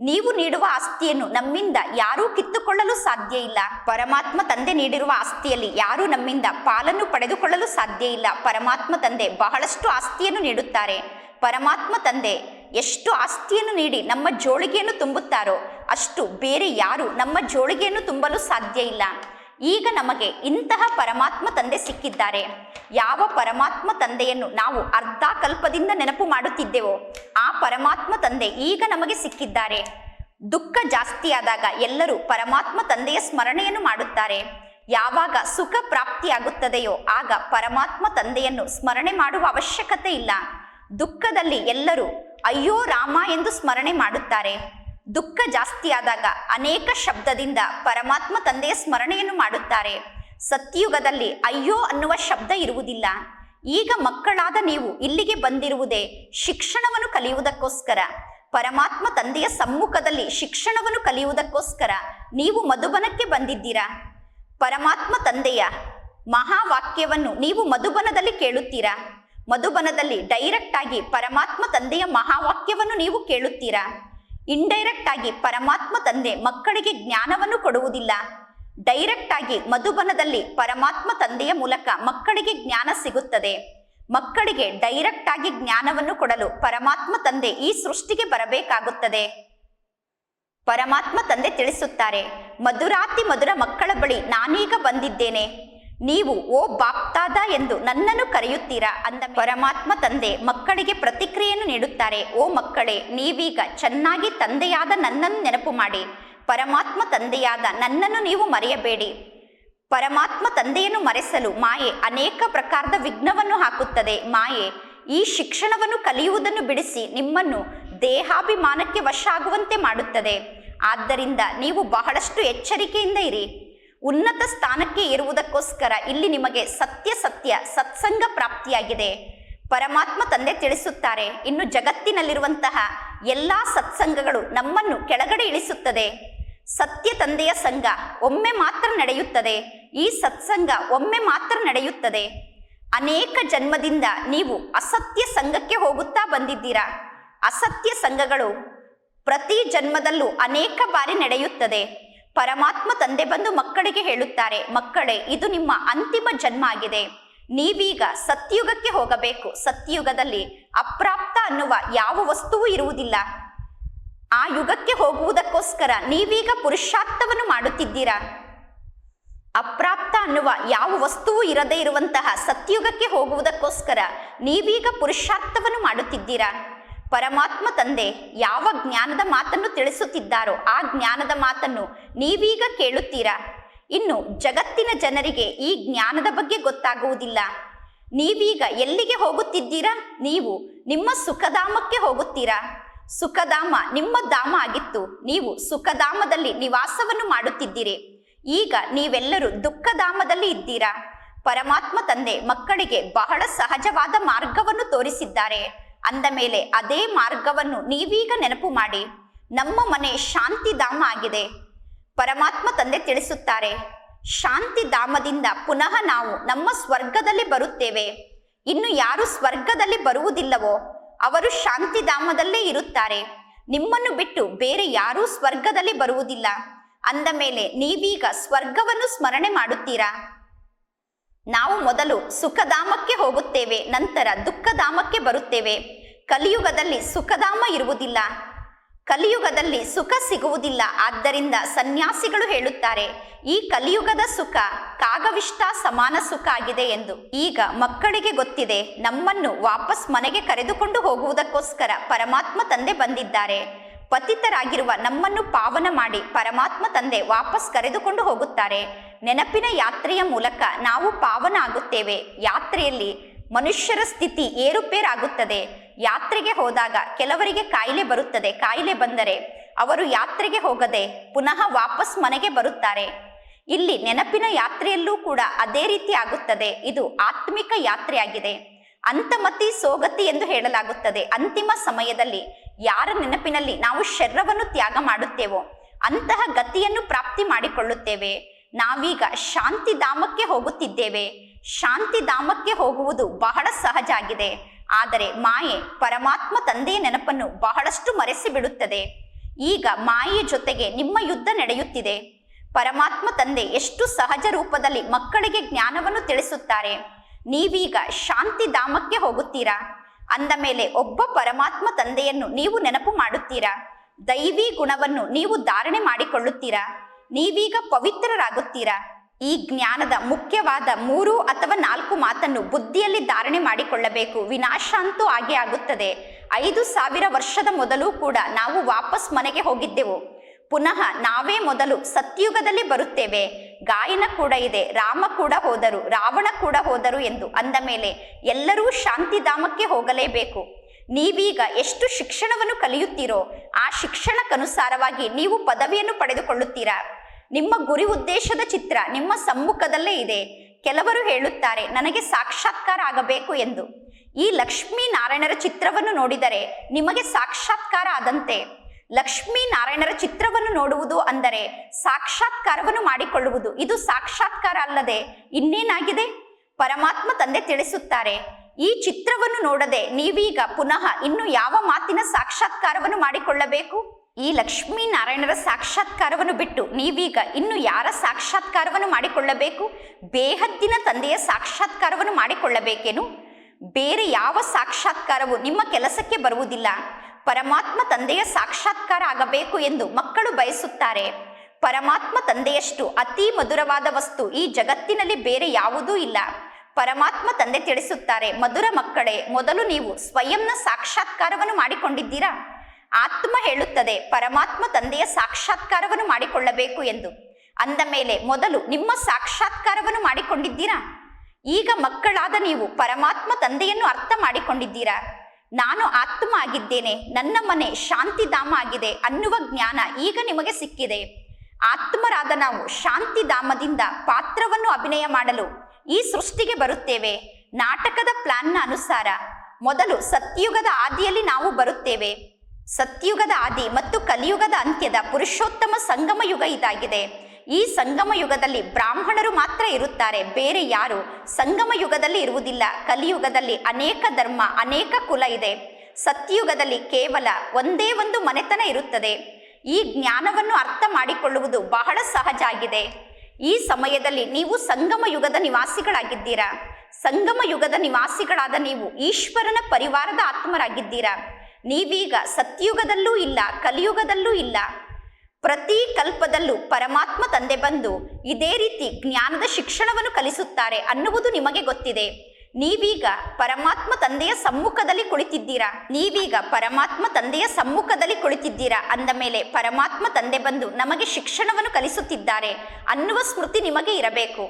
S1: ನೀವು ನೀಡುವ ಆಸ್ತಿಯನ್ನು ನಮ್ಮಿಂದ ಯಾರೂ ಕಿತ್ತುಕೊಳ್ಳಲು ಸಾಧ್ಯ ಇಲ್ಲ. ಪರಮಾತ್ಮ ತಂದೆ ನೀಡಿರುವ ಆಸ್ತಿಯಲ್ಲಿ ಯಾರೂ ನಮ್ಮಿಂದ ಪಾಲನ್ನು ಪಡೆದುಕೊಳ್ಳಲು ಸಾಧ್ಯ ಇಲ್ಲ. ಪರಮಾತ್ಮ ತಂದೆ ಬಹಳಷ್ಟು ಆಸ್ತಿಯನ್ನು ನೀಡುತ್ತಾರೆ. ಪರಮಾತ್ಮ ತಂದೆ ಎಷ್ಟು ಆಸ್ತಿಯನ್ನು ನೀಡಿ ನಮ್ಮ ಜೋಳಿಗೆಯನ್ನು ತುಂಬುತ್ತಾರೋ ಅಷ್ಟು ಬೇರೆ ಯಾರು ನಮ್ಮ ಜೋಳಿಗೆಯನ್ನು ತುಂಬಲು ಸಾಧ್ಯ ಇಲ್ಲ. ಈಗ ನಮಗೆ ಇಂತಹ ಪರಮಾತ್ಮ ತಂದೆ ಸಿಕ್ಕಿದ್ದಾರೆ. ಯಾವ ಪರಮಾತ್ಮ ತಂದೆಯನ್ನು ನಾವು ಅರ್ಧ ಕಲ್ಪದಿಂದ ನೆನಪು ಮಾಡುತ್ತಿದ್ದೆವೋ ಆ ಪರಮಾತ್ಮ ತಂದೆ ಈಗ ನಮಗೆ ಸಿಕ್ಕಿದ್ದಾರೆ. ದುಃಖ ಜಾಸ್ತಿಯಾದಾಗ ಎಲ್ಲರೂ ಪರಮಾತ್ಮ ತಂದೆಯ ಸ್ಮರಣೆಯನ್ನು ಮಾಡುತ್ತಾರೆ. ಯಾವಾಗ ಸುಖ ಪ್ರಾಪ್ತಿಯಾಗುತ್ತದೆಯೋ ಆಗ ಪರಮಾತ್ಮ ತಂದೆಯನ್ನು ಸ್ಮರಣೆ ಮಾಡುವ ಅವಶ್ಯಕತೆ ಇಲ್ಲ. ದುಃಖದಲ್ಲಿ ಎಲ್ಲರೂ ಅಯ್ಯೋ ರಾಮ ಎಂದು ಸ್ಮರಣೆ ಮಾಡುತ್ತಾರೆ. ದುಃಖ ಜಾಸ್ತಿಯಾದಾಗ ಅನೇಕ ಶಬ್ದದಿಂದ ಪರಮಾತ್ಮ ತಂದೆಯ ಸ್ಮರಣೆಯನ್ನು ಮಾಡುತ್ತಾರೆ. ಸತ್ಯುಗದಲ್ಲಿ ಅಯ್ಯೋ ಅನ್ನುವ ಶಬ್ದ ಇರುವುದಿಲ್ಲ. ಈಗ ಮಕ್ಕಳಾದ ನೀವು ಇಲ್ಲಿಗೆ ಬಂದಿರುವುದೇ ಶಿಕ್ಷಣವನ್ನು ಕಲಿಯುವುದಕ್ಕೋಸ್ಕರ. ಪರಮಾತ್ಮ ತಂದೆಯ ಸಮ್ಮುಖದಲ್ಲಿ ಶಿಕ್ಷಣವನ್ನು ಕಲಿಯುವುದಕ್ಕೋಸ್ಕರ ನೀವು ಮಧುಬನಕ್ಕೆ ಬಂದಿದ್ದೀರಾ? ಪರಮಾತ್ಮ ತಂದೆಯ ಮಹಾವಾಕ್ಯವನ್ನು ನೀವು ಮಧುಬನದಲ್ಲಿ ಕೇಳುತ್ತೀರಾ? ಮಧುಬನದಲ್ಲಿ ಡೈರೆಕ್ಟ್ ಆಗಿ ಪರಮಾತ್ಮ ತಂದೆಯ ಮಹಾವಾಕ್ಯವನ್ನು ನೀವು ಕೇಳುತ್ತೀರಾ? ಇಂಡೈರೆಕ್ಟ್ ಆಗಿ ಪರಮಾತ್ಮ ತಂದೆ ಮಕ್ಕಳಿಗೆ ಜ್ಞಾನವನ್ನು ಕೊಡುವುದಿಲ್ಲ. ಡೈರೆಕ್ಟ್ ಆಗಿ ಮಧುಬನದಲ್ಲಿ ಪರಮಾತ್ಮ ತಂದೆಯ ಮೂಲಕ ಮಕ್ಕಳಿಗೆ ಜ್ಞಾನ ಸಿಗುತ್ತದೆ. ಮಕ್ಕಳಿಗೆ ಡೈರೆಕ್ಟ್ ಆಗಿ ಜ್ಞಾನವನ್ನು ಕೊಡಲು ಪರಮಾತ್ಮ ತಂದೆ ಈ ಸೃಷ್ಟಿಗೆ ಬರಬೇಕಾಗುತ್ತದೆ. ಪರಮಾತ್ಮ ತಂದೆ ತಿಳಿಸುತ್ತಾರೆ, ಮಧುರಾತಿ ಮಧುರ ಮಕ್ಕಳ ಬಳಿ ನಾನೀಗ ಬಂದಿದ್ದೇನೆ. ನೀವು ಓ ಬಾಪ್ತಾದ ಎಂದು ನನ್ನನ್ನು ಕರೆಯುತ್ತೀರಾ? ಅಂದ ಪರಮಾತ್ಮ ತಂದೆ ಮಕ್ಕಳಿಗೆ ಪ್ರತಿಕ್ರಿಯೆಯನ್ನು ನೀಡುತ್ತಾರೆ, ಓ ಮಕ್ಕಳೇ, ನೀವೀಗ ಚೆನ್ನಾಗಿ ತಂದೆಯಾದ ನನ್ನನ್ನು ನೆನಪು ಮಾಡಿ. ಪರಮಾತ್ಮ ತಂದೆಯಾದ ನನ್ನನ್ನು ನೀವು ಮರೆಯಬೇಡಿ. ಪರಮಾತ್ಮ ತಂದೆಯನ್ನು ಮರೆಸಲು ಮಾಯೆ ಅನೇಕ ಪ್ರಕಾರದ ವಿಘ್ನವನ್ನು ಹಾಕುತ್ತದೆ. ಮಾಯೆ ಈ ಶಿಕ್ಷಣವನ್ನು ಕಲಿಯುವುದನ್ನು ಬಿಡಿಸಿ ನಿಮ್ಮನ್ನು ದೇಹಾಭಿಮಾನಕ್ಕೆ ವಶ ಆಗುವಂತೆ ಮಾಡುತ್ತದೆ. ಆದ್ದರಿಂದ ನೀವು ಬಹಳಷ್ಟು ಎಚ್ಚರಿಕೆಯಿಂದ ಇರಿ. ಉನ್ನತ ಸ್ಥಾನಕ್ಕೆ ಇರುವುದಕ್ಕೋಸ್ಕರ ಇಲ್ಲಿ ನಿಮಗೆ ಸತ್ಯ ಸತ್ಯ ಸತ್ಸಂಗ ಪ್ರಾಪ್ತಿಯಾಗಿದೆ. ಪರಮಾತ್ಮ ತಂದೆ ತಿಳಿಸುತ್ತಾರೆ, ಇನ್ನು ಜಗತ್ತಿನಲ್ಲಿರುವಂತಹ ಎಲ್ಲಾ ಸತ್ಸಂಗಗಳು ನಮ್ಮನ್ನು ಕೆಳಗಡೆ ಇಳಿಸುತ್ತದೆ. ಸತ್ಯ ತಂದೆಯ ಸಂಘ ಒಮ್ಮೆ ಮಾತ್ರ ನಡೆಯುತ್ತದೆ. ಈ ಸತ್ಸಂಗ ಒಮ್ಮೆ ಮಾತ್ರ ನಡೆಯುತ್ತದೆ. ಅನೇಕ ಜನ್ಮದಿಂದ ನೀವು ಅಸತ್ಯ ಸಂಘಕ್ಕೆ ಹೋಗುತ್ತಾ ಬಂದಿದ್ದೀರಾ? ಅಸತ್ಯ ಸಂಘಗಳು ಪ್ರತಿ ಜನ್ಮದಲ್ಲೂ ಅನೇಕ ಬಾರಿ ನಡೆಯುತ್ತದೆ. ಪರಮಾತ್ಮ ತಂದೆ ಬಂದು ಮಕ್ಕಳಿಗೆ ಹೇಳುತ್ತಾರೆ, ಮಕ್ಕಳೇ, ಇದು ನಿಮ್ಮ ಅಂತಿಮ ಜನ್ಮ ಆಗಿದೆ. ನೀವೀಗ ಸತ್ಯುಗಕ್ಕೆ ಹೋಗಬೇಕು. ಸತ್ಯುಗದಲ್ಲಿ ಅಪ್ರಾಪ್ತ ಅನ್ನುವ ಯಾವ ವಸ್ತುವು ಇರುವುದಿಲ್ಲ. ಆ ಯುಗಕ್ಕೆ ಹೋಗುವುದಕ್ಕೋಸ್ಕರ ನೀವೀಗ ಪುರುಷಾರ್ಥವನ್ನು ಮಾಡುತ್ತಿದ್ದೀರಾ? ಅಪ್ರಾಪ್ತ ಅನ್ನುವ ಯಾವ ವಸ್ತುವು ಇರದೇ ಇರುವಂತಹ ಸತ್ಯುಗಕ್ಕೆ ಹೋಗುವುದಕ್ಕೋಸ್ಕರ ನೀವೀಗ ಪುರುಷಾರ್ಥವನ್ನು ಮಾಡುತ್ತಿದ್ದೀರಾ? ಪರಮಾತ್ಮ ತಂದೆ ಯಾವ ಜ್ಞಾನದ ಮಾತನ್ನು ತಿಳಿಸುತ್ತಿದ್ದಾರೋ ಆ ಜ್ಞಾನದ ಮಾತನ್ನು ನೀವೀಗ ಕೇಳುತ್ತೀರಾ? ಇನ್ನು ಜಗತ್ತಿನ ಜನರಿಗೆ ಈ ಜ್ಞಾನದ ಬಗ್ಗೆ ಗೊತ್ತಾಗುವುದಿಲ್ಲ. ನೀವೀಗ ಎಲ್ಲಿಗೆ ಹೋಗುತ್ತಿದ್ದೀರಾ? ನೀವು ನಿಮ್ಮ ಸುಖಧಾಮಕ್ಕೆ ಹೋಗುತ್ತೀರಾ? ಸುಖಧಾಮ, ನಿಮ್ಮ ಧಾಮ ಆಗಿತ್ತು. ನೀವು ಸುಖಧಾಮದಲ್ಲಿ ನಿವಾಸವನ್ನು ಮಾಡುತ್ತಿದ್ದೀರಿ. ಈಗ ನೀವೆಲ್ಲರೂ ದುಃಖಧಾಮದಲ್ಲಿ ಇದ್ದೀರಾ? ಪರಮಾತ್ಮ ತಂದೆ ಮಕ್ಕಳಿಗೆ ಬಹಳ ಸಹಜವಾದ ಮಾರ್ಗವನ್ನು ತೋರಿಸಿದ್ದಾರೆ. ಅಂದ ಮೇಲೆ ಅದೇ ಮಾರ್ಗವನ್ನು ನೀವೀಗ ನೆನಪು ಮಾಡಿ. ನಮ್ಮ ಮನೆ ಶಾಂತಿಧಾಮ ಆಗಿದೆ. ಪರಮಾತ್ಮ ತಂದೆ ತಿಳಿಸುತ್ತಾರೆ, ಶಾಂತಿಧಾಮದಿಂದ ಪುನಃ ನಾವು ನಮ್ಮ ಸ್ವರ್ಗದಲ್ಲಿ ಬರುತ್ತೇವೆ. ಇನ್ನು ಯಾರು ಸ್ವರ್ಗದಲ್ಲಿ ಬರುವುದಿಲ್ಲವೋ ಅವರು ಶಾಂತಿಧಾಮದಲ್ಲೇ ಇರುತ್ತಾರೆ. ನಿಮ್ಮನ್ನು ಬಿಟ್ಟು ಬೇರೆ ಯಾರೂ ಸ್ವರ್ಗದಲ್ಲಿ ಬರುವುದಿಲ್ಲ. ಅಂದ ಮೇಲೆ ನೀವೀಗ ಸ್ವರ್ಗವನ್ನು ಸ್ಮರಣೆ ಮಾಡುತ್ತೀರಾ? ನಾವು ಮೊದಲು ಸುಖಧಾಮಕ್ಕೆ ಹೋಗುತ್ತೇವೆ, ನಂತರ ದುಃಖಧಾಮಕ್ಕೆ ಬರುತ್ತೇವೆ. ಕಲಿಯುಗದಲ್ಲಿ ಸುಖಧಾಮ ಇರುವುದಿಲ್ಲ. ಕಲಿಯುಗದಲ್ಲಿ ಸುಖ ಸಿಗುವುದಿಲ್ಲ. ಆದ್ದರಿಂದ ಸನ್ಯಾಸಿಗಳು ಹೇಳುತ್ತಾರೆ, ಈ ಕಲಿಯುಗದ ಸುಖ ಕಾಗವಿಷ್ಟ ಸಮಾನ ಸುಖ ಆಗಿದೆ ಎಂದು. ಈಗ ಮಕ್ಕಳಿಗೆ ಗೊತ್ತಿದೆ, ನಮ್ಮನ್ನು ವಾಪಸ್ ಮನೆಗೆ ಕರೆದುಕೊಂಡು ಹೋಗುವುದಕ್ಕೋಸ್ಕರ ಪರಮಾತ್ಮ ತಂದೆ ಬಂದಿದ್ದಾರೆ. ಪತಿತರಾಗಿರುವ ನಮ್ಮನ್ನು ಪಾವನ ಮಾಡಿ ಪರಮಾತ್ಮ ತಂದೆ ವಾಪಸ್ ಕರೆದುಕೊಂಡು ಹೋಗುತ್ತಾರೆ. ನೆನಪಿನ ಯಾತ್ರೆಯ ಮೂಲಕ ನಾವು ಪಾವನ ಆಗುತ್ತೇವೆ. ಯಾತ್ರೆಯಲ್ಲಿ ಮನುಷ್ಯರ ಸ್ಥಿತಿ ಏರುಪೇರಾಗುತ್ತದೆ. ಯಾತ್ರೆಗೆ ಹೋದಾಗ ಕೆಲವರಿಗೆ ಕಾಯಿಲೆ ಬರುತ್ತದೆ. ಕಾಯಿಲೆ ಬಂದರೆ ಅವರು ಯಾತ್ರೆಗೆ ಹೋಗದೆ ಪುನಃ ವಾಪಸ್ ಮನೆಗೆ ಬರುತ್ತಾರೆ. ಇಲ್ಲಿ ನೆನಪಿನ ಯಾತ್ರೆಯಲ್ಲೂ ಕೂಡ ಅದೇ ರೀತಿ ಆಗುತ್ತದೆ. ಇದು ಆತ್ಮಿಕ ಯಾತ್ರೆಯಾಗಿದೆ. ಅಂತಮತಿ ಸೋಗತಿ ಎಂದು ಹೇಳಲಾಗುತ್ತದೆ. ಅಂತಿಮ ಸಮಯದಲ್ಲಿ ಯಾರ ನೆನಪಿನಲ್ಲಿ ನಾವು ಶರೀರವನ್ನು ತ್ಯಾಗ ಮಾಡುತ್ತೇವೋ ಅಂತಹ ಗತಿಯನ್ನು ಪ್ರಾಪ್ತಿ ಮಾಡಿಕೊಳ್ಳುತ್ತೇವೆ. ನಾವೀಗ ಶಾಂತಿಧಾಮಕ್ಕೆ ಹೋಗುತ್ತಿದ್ದೇವೆ. ಶಾಂತಿಧಾಮಕ್ಕೆ ಹೋಗುವುದು ಬಹಳ ಸಹಜ ಆಗಿದೆ. ಆದರೆ ಮಾಯೆ ಪರಮಾತ್ಮ ತಂದೆಯ ನೆನಪನ್ನು ಬಹಳಷ್ಟು ಮರೆಸಿ ಬಿಡುತ್ತದೆ ಈಗ ಮಾಯೆಯ ಜೊತೆಗೆ ನಿಮ್ಮ ಯುದ್ಧ ನಡೆಯುತ್ತಿದೆ. ಪರಮಾತ್ಮ ತಂದೆ ಎಷ್ಟು ಸಹಜ ರೂಪದಲ್ಲಿ ಮಕ್ಕಳಿಗೆ ಜ್ಞಾನವನ್ನು ತಿಳಿಸುತ್ತಾರೆ. ನೀವೀಗ ಶಾಂತಿಧಾಮಕ್ಕೆ ಹೋಗುತ್ತೀರಾ? ಅಂದ ಮೇಲೆ ಒಬ್ಬ ಪರಮಾತ್ಮ ತಂದೆಯನ್ನು ನೀವು ನೆನಪು ಮಾಡುತ್ತೀರಾ? ದೈವಿ ಗುಣವನ್ನು ನೀವು ಧಾರಣೆ ಮಾಡಿಕೊಳ್ಳುತ್ತೀರಾ? ನೀವೀಗ ಪವಿತ್ರರಾಗುತ್ತೀರಾ? ಈ ಜ್ಞಾನದ ಮುಖ್ಯವಾದ ಮೂರು ಅಥವಾ ನಾಲ್ಕು ಮಾತನ್ನು ಬುದ್ಧಿಯಲ್ಲಿ ಧಾರಣೆ ಮಾಡಿಕೊಳ್ಳಬೇಕು. ವಿನಾಶ ಅಂತೂ ಆಗೇ ಆಗುತ್ತದೆ. ಐದು ಸಾವಿರ ವರ್ಷದ ಮೊದಲು ಕೂಡ ನಾವು ವಾಪಸ್ ಮನೆಗೆ ಹೋಗಿದ್ದೆವು. ಪುನಃ ನಾವೇ ಮೊದಲು ಸತ್ಯುಗದಲ್ಲಿ ಬರುತ್ತೇವೆ. ಗಾಯನ ಕೂಡ ಇದೆ, ರಾಮ ಕೂಡ ಹೋದರು, ರಾವಣ ಕೂಡ ಹೋದರು ಎಂದು ಅಂದ ಮೇಲೆ ಎಲ್ಲರೂ ಶಾಂತಿಧಾಮಕ್ಕೆ ಹೋಗಲೇಬೇಕು. ನೀವೀಗ ಎಷ್ಟು ಶಿಕ್ಷಣವನ್ನು ಕಲಿಯುತ್ತೀರೋ, ಆ ಶಿಕ್ಷಣಕ್ಕನುಸಾರವಾಗಿ ನೀವು ಪದವಿಯನ್ನು ಪಡೆದುಕೊಳ್ಳುತ್ತೀರಾ? ನಿಮ್ಮ ಗುರಿ ಉದ್ದೇಶದ ಚಿತ್ರ ನಿಮ್ಮ ಸಮ್ಮುಖದಲ್ಲೇ ಇದೆ. ಕೆಲವರು ಹೇಳುತ್ತಾರೆ, ನನಗೆ ಸಾಕ್ಷಾತ್ಕಾರ ಆಗಬೇಕು ಎಂದು. ಈ ಲಕ್ಷ್ಮೀ ನಾರಾಯಣರ ಚಿತ್ರವನ್ನು ನೋಡಿದರೆ ನಿಮಗೆ ಸಾಕ್ಷಾತ್ಕಾರ ಆದಂತೆ. ಲಕ್ಷ್ಮೀ ನಾರಾಯಣರ ಚಿತ್ರವನ್ನು ನೋಡುವುದು ಅಂದರೆ ಸಾಕ್ಷಾತ್ಕಾರವನ್ನು ಮಾಡಿಕೊಳ್ಳುವುದು. ಇದು ಸಾಕ್ಷಾತ್ಕಾರ ಅಲ್ಲದೆ ಇನ್ನೇನಾಗಿದೆ? ಪರಮಾತ್ಮ ತಂದೆ ತಿಳಿಸುತ್ತಾರೆ, ಈ ಚಿತ್ರವನ್ನು ನೋಡದೆ ನೀವೀಗ ಪುನಃ ಇನ್ನು ಯಾವ ಮಾತಿನ ಸಾಕ್ಷಾತ್ಕಾರವನ್ನು ಮಾಡಿಕೊಳ್ಳಬೇಕು? ಈ ಲಕ್ಷ್ಮೀನಾರಾಯಣರ ಸಾಕ್ಷಾತ್ಕಾರವನ್ನು ಬಿಟ್ಟು ನೀವೀಗ ಇನ್ನು ಯಾರ ಸಾಕ್ಷಾತ್ಕಾರವನ್ನು ಮಾಡಿಕೊಳ್ಳಬೇಕು? ಬೇಹದ್ದಿನ ತಂದೆಯ ಸಾಕ್ಷಾತ್ಕಾರವನ್ನು ಮಾಡಿಕೊಳ್ಳಬೇಕೇನು? ಬೇರೆ ಯಾವ ಸಾಕ್ಷಾತ್ಕಾರವು ನಿಮ್ಮ ಕೆಲಸಕ್ಕೆ ಬರುವುದಿಲ್ಲ. ಪರಮಾತ್ಮ ತಂದೆಯ ಸಾಕ್ಷಾತ್ಕಾರ ಆಗಬೇಕು ಎಂದು ಮಕ್ಕಳು ಬಯಸುತ್ತಾರೆ. ಪರಮಾತ್ಮ ತಂದೆಯಷ್ಟು ಅತಿ ಮಧುರವಾದ ವಸ್ತು ಈ ಜಗತ್ತಿನಲ್ಲಿ ಬೇರೆ ಯಾವುದೂ ಇಲ್ಲ. ಪರಮಾತ್ಮ ತಂದೆ ತಿಳಿಸುತ್ತಾರೆ, ಮಧುರ ಮಕ್ಕಳೇ, ಮೊದಲು ನೀವು ಸ್ವಯಂನ ಸಾಕ್ಷಾತ್ಕಾರವನ್ನು ಮಾಡಿಕೊಂಡಿದ್ದೀರಾ? ಆತ್ಮ ಹೇಳುತ್ತದೆ, ಪರಮಾತ್ಮ ತಂದೆಯ ಸಾಕ್ಷಾತ್ಕಾರವನ್ನು ಮಾಡಿಕೊಳ್ಳಬೇಕು ಎಂದು. ಅಂದ ಮೇಲೆ ಮೊದಲು ನಿಮ್ಮ ಸಾಕ್ಷಾತ್ಕಾರವನ್ನು ಮಾಡಿಕೊಂಡಿದ್ದೀರಾ? ಈಗ ಮಕ್ಕಳಾದ ನೀವು ಪರಮಾತ್ಮ ತಂದೆಯನ್ನು ಅರ್ಥ ಮಾಡಿಕೊಂಡಿದ್ದೀರಾ? ನಾನು ಆತ್ಮ ಆಗಿದ್ದೇನೆ, ನನ್ನ ಮನೆ ಶಾಂತಿಧಾಮ ಆಗಿದೆ ಅನ್ನುವ ಜ್ಞಾನ ಈಗ ನಿಮಗೆ ಸಿಕ್ಕಿದೆ. ಆತ್ಮರಾದ ನಾವು ಶಾಂತಿಧಾಮದಿಂದ ಪಾತ್ರವನ್ನು ಅಭಿನಯ ಮಾಡಲು ಈ ಸೃಷ್ಟಿಗೆ ಬರುತ್ತೇವೆ. ನಾಟಕದ ಪ್ಲಾನ್ನ ಅನುಸಾರ ಮೊದಲು ಸತ್ಯುಗದ ಆದಿಯಲ್ಲಿ ನಾವು ಬರುತ್ತೇವೆ. ಸತ್ಯುಗದ ಆದಿ ಮತ್ತು ಕಲಿಯುಗದ ಅಂತ್ಯದ ಪುರುಷೋತ್ತಮ ಸಂಗಮ ಯುಗ ಇದಾಗಿದೆ. ಈ ಸಂಗಮ ಯುಗದಲ್ಲಿ ಬ್ರಾಹ್ಮಣರು ಮಾತ್ರ ಇರುತ್ತಾರೆ, ಬೇರೆ ಯಾರು ಸಂಗಮ ಯುಗದಲ್ಲಿ ಇರುವುದಿಲ್ಲ. ಕಲಿಯುಗದಲ್ಲಿ ಅನೇಕ ಧರ್ಮ, ಅನೇಕ ಕುಲ ಇದೆ. ಸತ್ಯುಗದಲ್ಲಿ ಕೇವಲ ಒಂದೇ ಒಂದು ಮನೆತನ ಇರುತ್ತದೆ. ಈ ಜ್ಞಾನವನ್ನು ಅರ್ಥ ಮಾಡಿಕೊಳ್ಳುವುದು ಬಹಳ ಸಹಜ ಆಗಿದೆ. ಈ ಸಮಯದಲ್ಲಿ ನೀವು ಸಂಗಮ ಯುಗದ ನಿವಾಸಿಗಳಾಗಿದ್ದೀರಾ? ಸಂಗಮ ಯುಗದ ನಿವಾಸಿಗಳಾದ ನೀವು ಈಶ್ವರನ ಪರಿವಾರದ ಆತ್ಮರಾಗಿದ್ದೀರಾ? ನೀವೀಗ ಸತ್ಯುಗದಲ್ಲೂ ಇಲ್ಲ, ಕಲಿಯುಗದಲ್ಲೂ ಇಲ್ಲ. ಪ್ರತಿ ಕಲ್ಪದಲ್ಲೂ ಪರಮಾತ್ಮ ತಂದೆ ಬಂದು ಇದೇ ರೀತಿ ಜ್ಞಾನದ ಶಿಕ್ಷಣವನ್ನು ಕಲಿಸುತ್ತಾರೆ ಅನ್ನುವುದು ನಿಮಗೆ ಗೊತ್ತಿದೆ. ನೀವೀಗ ಪರಮಾತ್ಮ ತಂದೆಯ ಸಮ್ಮುಖದಲ್ಲಿ ಕುಳಿತಿದ್ದೀರಾ? ನೀವೀಗ ಪರಮಾತ್ಮ ತಂದೆಯ ಸಮ್ಮುಖದಲ್ಲಿ ಕುಳಿತಿದ್ದೀರಾ? ಅಂದ ಮೇಲೆ ಪರಮಾತ್ಮ ತಂದೆ ಬಂದು ನಮಗೆ ಶಿಕ್ಷಣವನ್ನು ಕಲಿಸುತ್ತಿದ್ದಾರೆ ಅನ್ನುವ ಸ್ಮೃತಿ ನಿಮಗೆ ಇರಬೇಕು.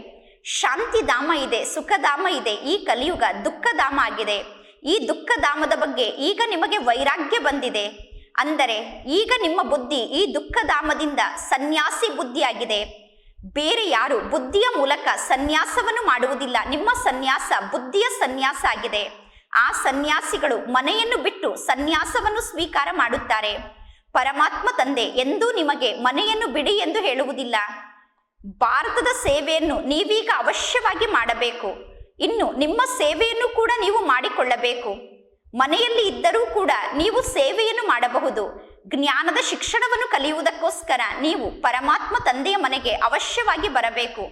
S1: ಶಾಂತಿಧಾಮ ಇದೆ, ಸುಖಧಾಮ ಇದೆ, ಈ ಕಲಿಯುಗ ದುಃಖಧಾಮ ಆಗಿದೆ. ಈ ದುಃಖಧಾಮದ ಬಗ್ಗೆ ಈಗ ನಿಮಗೆ ವೈರಾಗ್ಯ ಬಂದಿದೆ. ಅಂದರೆ ಈಗ ನಿಮ್ಮ ಬುದ್ಧಿ ಈ ದುಃಖಧಾಮದಿಂದ ಸನ್ಯಾಸಿ ಬುದ್ಧಿಯಾಗಿದೆ. ಬೇರೆ ಯಾರು ಬುದ್ಧಿಯ ಮೂಲಕ ಸನ್ಯಾಸವನ್ನು ಮಾಡುವುದಿಲ್ಲ. ನಿಮ್ಮ ಸನ್ಯಾಸ ಬುದ್ಧಿಯ ಸನ್ಯಾಸ ಆಗಿದೆ. ಆ ಸನ್ಯಾಸಿಗಳು ಮನೆಯನ್ನು ಬಿಟ್ಟು ಸನ್ಯಾಸವನ್ನು ಸ್ವೀಕಾರ ಮಾಡುತ್ತಾರೆ. ಪರಮಾತ್ಮ ತಂದೆ ಎಂದೂ ನಿಮಗೆ ಮನೆಯನ್ನು ಬಿಡಿ ಎಂದು ಹೇಳುವುದಿಲ್ಲ. ಭಾರತದ ಸೇವೆಯನ್ನು ನೀವೀಗ ಅವಶ್ಯವಾಗಿ ಮಾಡಬೇಕು. ಇನ್ನು ನಿಮ್ಮ ಸೇವೆಯನ್ನು ಕೂಡ ನೀವು ಮಾಡಿಕೊಳ್ಳಬೇಕು. ಮನೆಯಲ್ಲಿ ಇದ್ದರೂ ಕೂಡ ನೀವು ಸೇವೆಯನ್ನು ಮಾಡಬಹುದು. ಜ್ಞಾನದ ಶಿಕ್ಷಣವನ್ನು ಕಲಿಯುವುದಕ್ಕೋಸ್ಕರ ನೀವು ಪರಮಾತ್ಮ ತಂದೆಯ ಮನೆಗೆ ಅವಶ್ಯವಾಗಿ ಬರಬೇಕು.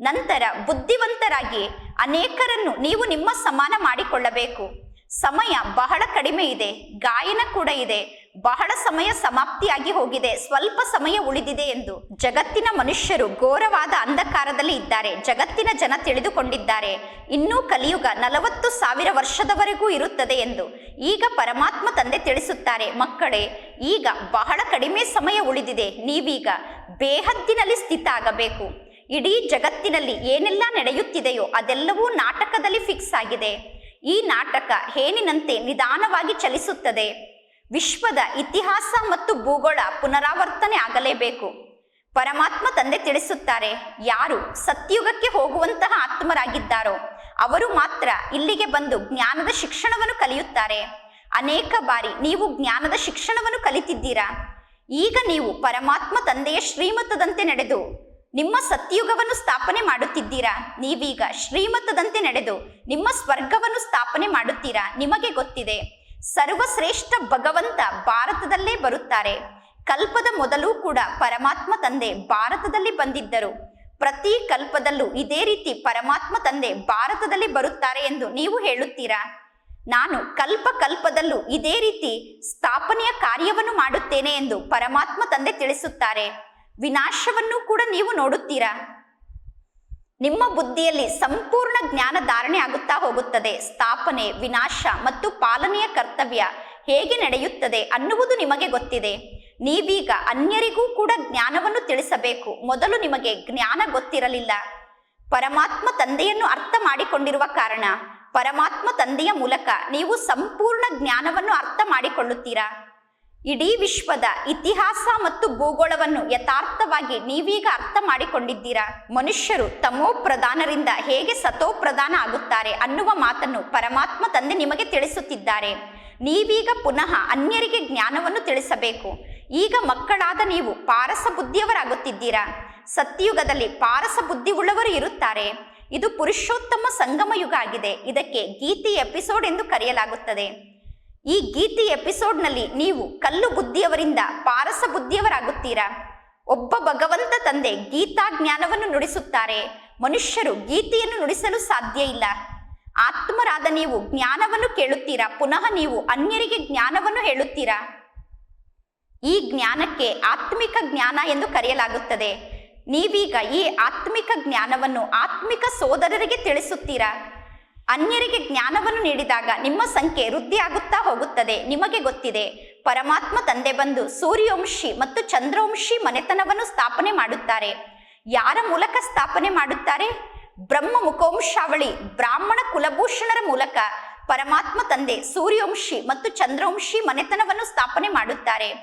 S1: ನಂತರ ಬುದ್ಧಿವಂತರಾಗಿ ಅನೇಕರನ್ನು ನೀವು ನಿಮ್ಮ ಸಮಾನ ಮಾಡಿಕೊಳ್ಳಬೇಕು. ಸಮಯ ಬಹಳ ಕಡಿಮೆ ಇದೆ. ಗಾಯನ ಕೂಡ ಇದೆ. ಬಹಳ ಸಮಯ ಸಮಾಪ್ತಿಯಾಗಿ ಹೋಗಿದೆ. ಸ್ವಲ್ಪ ಸಮಯ ಉಳಿದಿದೆ ಎಂದು ಜಗತ್ತಿನ ಮನುಷ್ಯರು ಘೋರವಾದ ಅಂಧಕಾರದಲ್ಲಿ ಇದ್ದಾರೆ. ಜಗತ್ತಿನ ಜನ ತಿಳಿದುಕೊಂಡಿದ್ದಾರೆ. ಇನ್ನೂ ಕಲಿಯುಗ ನಲವತ್ತು ಸಾವಿರ ವರ್ಷದವರೆಗೂ ಇರುತ್ತದೆ ಎಂದು ಈಗ ಪರಮಾತ್ಮ ತಂದೆ ತಿಳಿಸುತ್ತಾರೆ. ಮಕ್ಕಳೇ, ಈಗ ಬಹಳ ಕಡಿಮೆ ಸಮಯ ಉಳಿದಿದೆ. ನೀವೀಗ ಬೇಹದ್ದಿನಲ್ಲಿ ಸ್ಥಿತ ಆಗಬೇಕು. ಇಡೀ ಜಗತ್ತಿನಲ್ಲಿ ಏನೆಲ್ಲ ನಡೆಯುತ್ತಿದೆಯೋ ಅದೆಲ್ಲವೂ ನಾಟಕದಲ್ಲಿ ಫಿಕ್ಸ್ ಆಗಿದೆ. ಈ ನಾಟಕ ಹೇನಿನಂತೆ ನಿಧಾನವಾಗಿ ಚಲಿಸುತ್ತದೆ. ವಿಶ್ವದ ಇತಿಹಾಸ ಮತ್ತು ಭೂಗೋಳ ಪುನರಾವರ್ತನೆ ಆಗಲೇಬೇಕು. ಪರಮಾತ್ಮ ತಂದೆ ತಿಳಿಸುತ್ತಾರೆ, ಯಾರು ಸತ್ಯುಗಕ್ಕೆ ಹೋಗುವಂತಹ ಆತ್ಮರಾಗಿದ್ದಾರೋ, ಅವರು ಮಾತ್ರ ಇಲ್ಲಿಗೆ ಬಂದು ಜ್ಞಾನದ ಶಿಕ್ಷಣವನ್ನು ಕಲಿಯುತ್ತಾರೆ. ಅನೇಕ ಬಾರಿ ನೀವು ಜ್ಞಾನದ ಶಿಕ್ಷಣವನ್ನು ಕಲಿತಿದ್ದೀರಾ? ಈಗ ನೀವು ಪರಮಾತ್ಮ ತಂದೆಯ ಶ್ರೀಮತದಂತೆ ನಡೆದು, ನಿಮ್ಮ ಸತ್ಯುಗವನ್ನು ಸ್ಥಾಪನೆ ಮಾಡುತ್ತಿದ್ದೀರಾ? ನೀವೀಗ ಶ್ರೀಮತದಂತೆ ನಡೆದು, ನಿಮ್ಮ ಸ್ವರ್ಗವನ್ನು ಸ್ಥಾಪನೆ ಮಾಡುತ್ತೀರಾ? ನಿಮಗೆ ಗೊತ್ತಿದೆ. ಸರ್ವಶ್ರೇಷ್ಠ ಭಗವಂತ ಭಾರತದಲ್ಲೇ ಬರುತ್ತಾರೆ. ಕಲ್ಪದ ಮೊದಲು ಕೂಡ ಪರಮಾತ್ಮ ತಂದೆ ಭಾರತದಲ್ಲಿ ಬಂದಿದ್ದರು. ಪ್ರತಿ ಕಲ್ಪದಲ್ಲೂ ಇದೇ ರೀತಿ ಪರಮಾತ್ಮ ತಂದೆ ಭಾರತದಲ್ಲಿ ಬರುತ್ತಾರೆ ಎಂದು ನೀವು ಹೇಳುತ್ತೀರಾ? ನಾನು ಕಲ್ಪ ಕಲ್ಪದಲ್ಲೂ ಇದೇ ರೀತಿ ಸ್ಥಾಪನೆಯ ಕಾರ್ಯವನ್ನು ಮಾಡುತ್ತೇನೆ ಎಂದು ಪರಮಾತ್ಮ ತಂದೆ ತಿಳಿಸುತ್ತಾರೆ. ವಿನಾಶವನ್ನು ಕೂಡ ನೀವು ನೋಡುತ್ತೀರಾ? ನಿಮ್ಮ ಬುದ್ಧಿಯಲ್ಲಿ ಸಂಪೂರ್ಣ ಜ್ಞಾನ ಧಾರಣೆ ಆಗುತ್ತಾ ಹೋಗುತ್ತದೆ. ಸ್ಥಾಪನೆ, ವಿನಾಶ ಮತ್ತು ಪಾಲನೆಯ ಕರ್ತವ್ಯ ಹೇಗೆ ನಡೆಯುತ್ತದೆ ಅನ್ನುವುದು ನಿಮಗೆ ಗೊತ್ತಿದೆ. ನೀವೀಗ ಅನ್ಯರಿಗೂ ಕೂಡ ಜ್ಞಾನವನ್ನು ತಿಳಿಸಬೇಕು. ಮೊದಲು ನಿಮಗೆ ಜ್ಞಾನ ಗೊತ್ತಿರಲಿಲ್ಲ. ಪರಮಾತ್ಮ ತಂದೆಯನ್ನು ಅರ್ಥ ಮಾಡಿಕೊಂಡಿರುವ ಕಾರಣ, ಪರಮಾತ್ಮ ತಂದೆಯ ಮೂಲಕ ನೀವು ಸಂಪೂರ್ಣ ಜ್ಞಾನವನ್ನು ಅರ್ಥ ಮಾಡಿಕೊಳ್ಳುತ್ತೀರಾ? ಇಡೀ ವಿಶ್ವದ ಇತಿಹಾಸ ಮತ್ತು ಭೂಗೋಳವನ್ನು ಯಥಾರ್ಥವಾಗಿ ನೀವೀಗ ಅರ್ಥ ಮಾಡಿಕೊಂಡಿದ್ದೀರಾ? ಮನುಷ್ಯರು ತಮೋ ಪ್ರಧಾನರಿಂದ ಹೇಗೆ ಸತೋ ಪ್ರಧಾನ ಆಗುತ್ತಾರೆ ಅನ್ನುವ ಮಾತನ್ನು ಪರಮಾತ್ಮ ತಂದೆ ನಿಮಗೆ ತಿಳಿಸುತ್ತಿದ್ದಾರೆ. ನೀವೀಗ ಪುನಃ ಅನ್ಯರಿಗೆ ಜ್ಞಾನವನ್ನು ತಿಳಿಸಬೇಕು. ಈಗ ಮಕ್ಕಳಾದ ನೀವು ಪಾರಸ ಬುದ್ಧಿಯವರಾಗುತ್ತಿದ್ದೀರಾ ಸತ್ಯಯುಗದಲ್ಲಿ ಪಾರಸ ಬುದ್ಧಿ ಉಳ್ಳವರು ಇರುತ್ತಾರೆ. ಇದು ಪುರುಷೋತ್ತಮ ಸಂಗಮ ಯುಗ ಆಗಿದೆ. ಇದಕ್ಕೆ ಗೀತಿ ಎಪಿಸೋಡ್ ಎಂದು ಕರೆಯಲಾಗುತ್ತದೆ. ಈ ಗೀತಿ ಎಪಿಸೋಡ್ನಲ್ಲಿ ನೀವು ಕಲ್ಲು ಬುದ್ಧಿಯವರಿಂದ ಪಾರಸ ಬುದ್ಧಿಯವರಾಗುತ್ತೀರಾ? ಒಬ್ಬ ಭಗವಂತ ತಂದೆ ಗೀತಾ ಜ್ಞಾನವನ್ನು ನುಡಿಸುತ್ತಾರೆ. ಮನುಷ್ಯರು ಗೀತೆಯನ್ನು ನುಡಿಸಲು ಸಾಧ್ಯ ಇಲ್ಲ. ಆತ್ಮರಾದ ನೀವು ಜ್ಞಾನವನ್ನು ಕೇಳುತ್ತೀರಾ? ಪುನಃ ನೀವು ಅನ್ಯರಿಗೆ ಜ್ಞಾನವನ್ನು ಹೇಳುತ್ತೀರಾ? ಈ ಜ್ಞಾನಕ್ಕೆ ಆತ್ಮಿಕ ಜ್ಞಾನ ಎಂದು ಕರೆಯಲಾಗುತ್ತದೆ. ನೀವೀಗ ಈ ಆತ್ಮಿಕ ಜ್ಞಾನವನ್ನು ಆತ್ಮಿಕ ಸೋದರರಿಗೆ ತಿಳಿಸುತ್ತೀರಾ? ಅನ್ಯರಿಗೆ ಜ್ಞಾನವನ್ನು ನೀಡಿದಾಗ ನಿಮ್ಮ ಸಂಖ್ಯೆ ವೃದ್ಧಿಯಾಗುತ್ತಾ ಹೋಗುತ್ತದೆ. ನಿಮಗೆ ಗೊತ್ತಿದೆ. ಪರಮಾತ್ಮ ತಂದೆ ಬಂದು ಸೂರ್ಯವಂಶಿ ಮತ್ತು ಚಂದ್ರವಂಶಿ ಮನೆತನವನ್ನು ಸ್ಥಾಪನೆ ಮಾಡುತ್ತಾರೆ. ಯಾರ ಮೂಲಕ ಸ್ಥಾಪನೆ ಮಾಡುತ್ತಾರೆ? ಬ್ರಹ್ಮ ಮುಖವಂಶಾವಳಿ ಬ್ರಾಹ್ಮಣ ಕುಲಭೂಷಣರ ಮೂಲಕ ಪರಮಾತ್ಮ ತಂದೆ ಸೂರ್ಯವಂಶಿ ಮತ್ತು ಚಂದ್ರವಂಶಿ ಮನೆತನವನ್ನು ಸ್ಥಾಪನೆ ಮಾಡುತ್ತಾರೆ.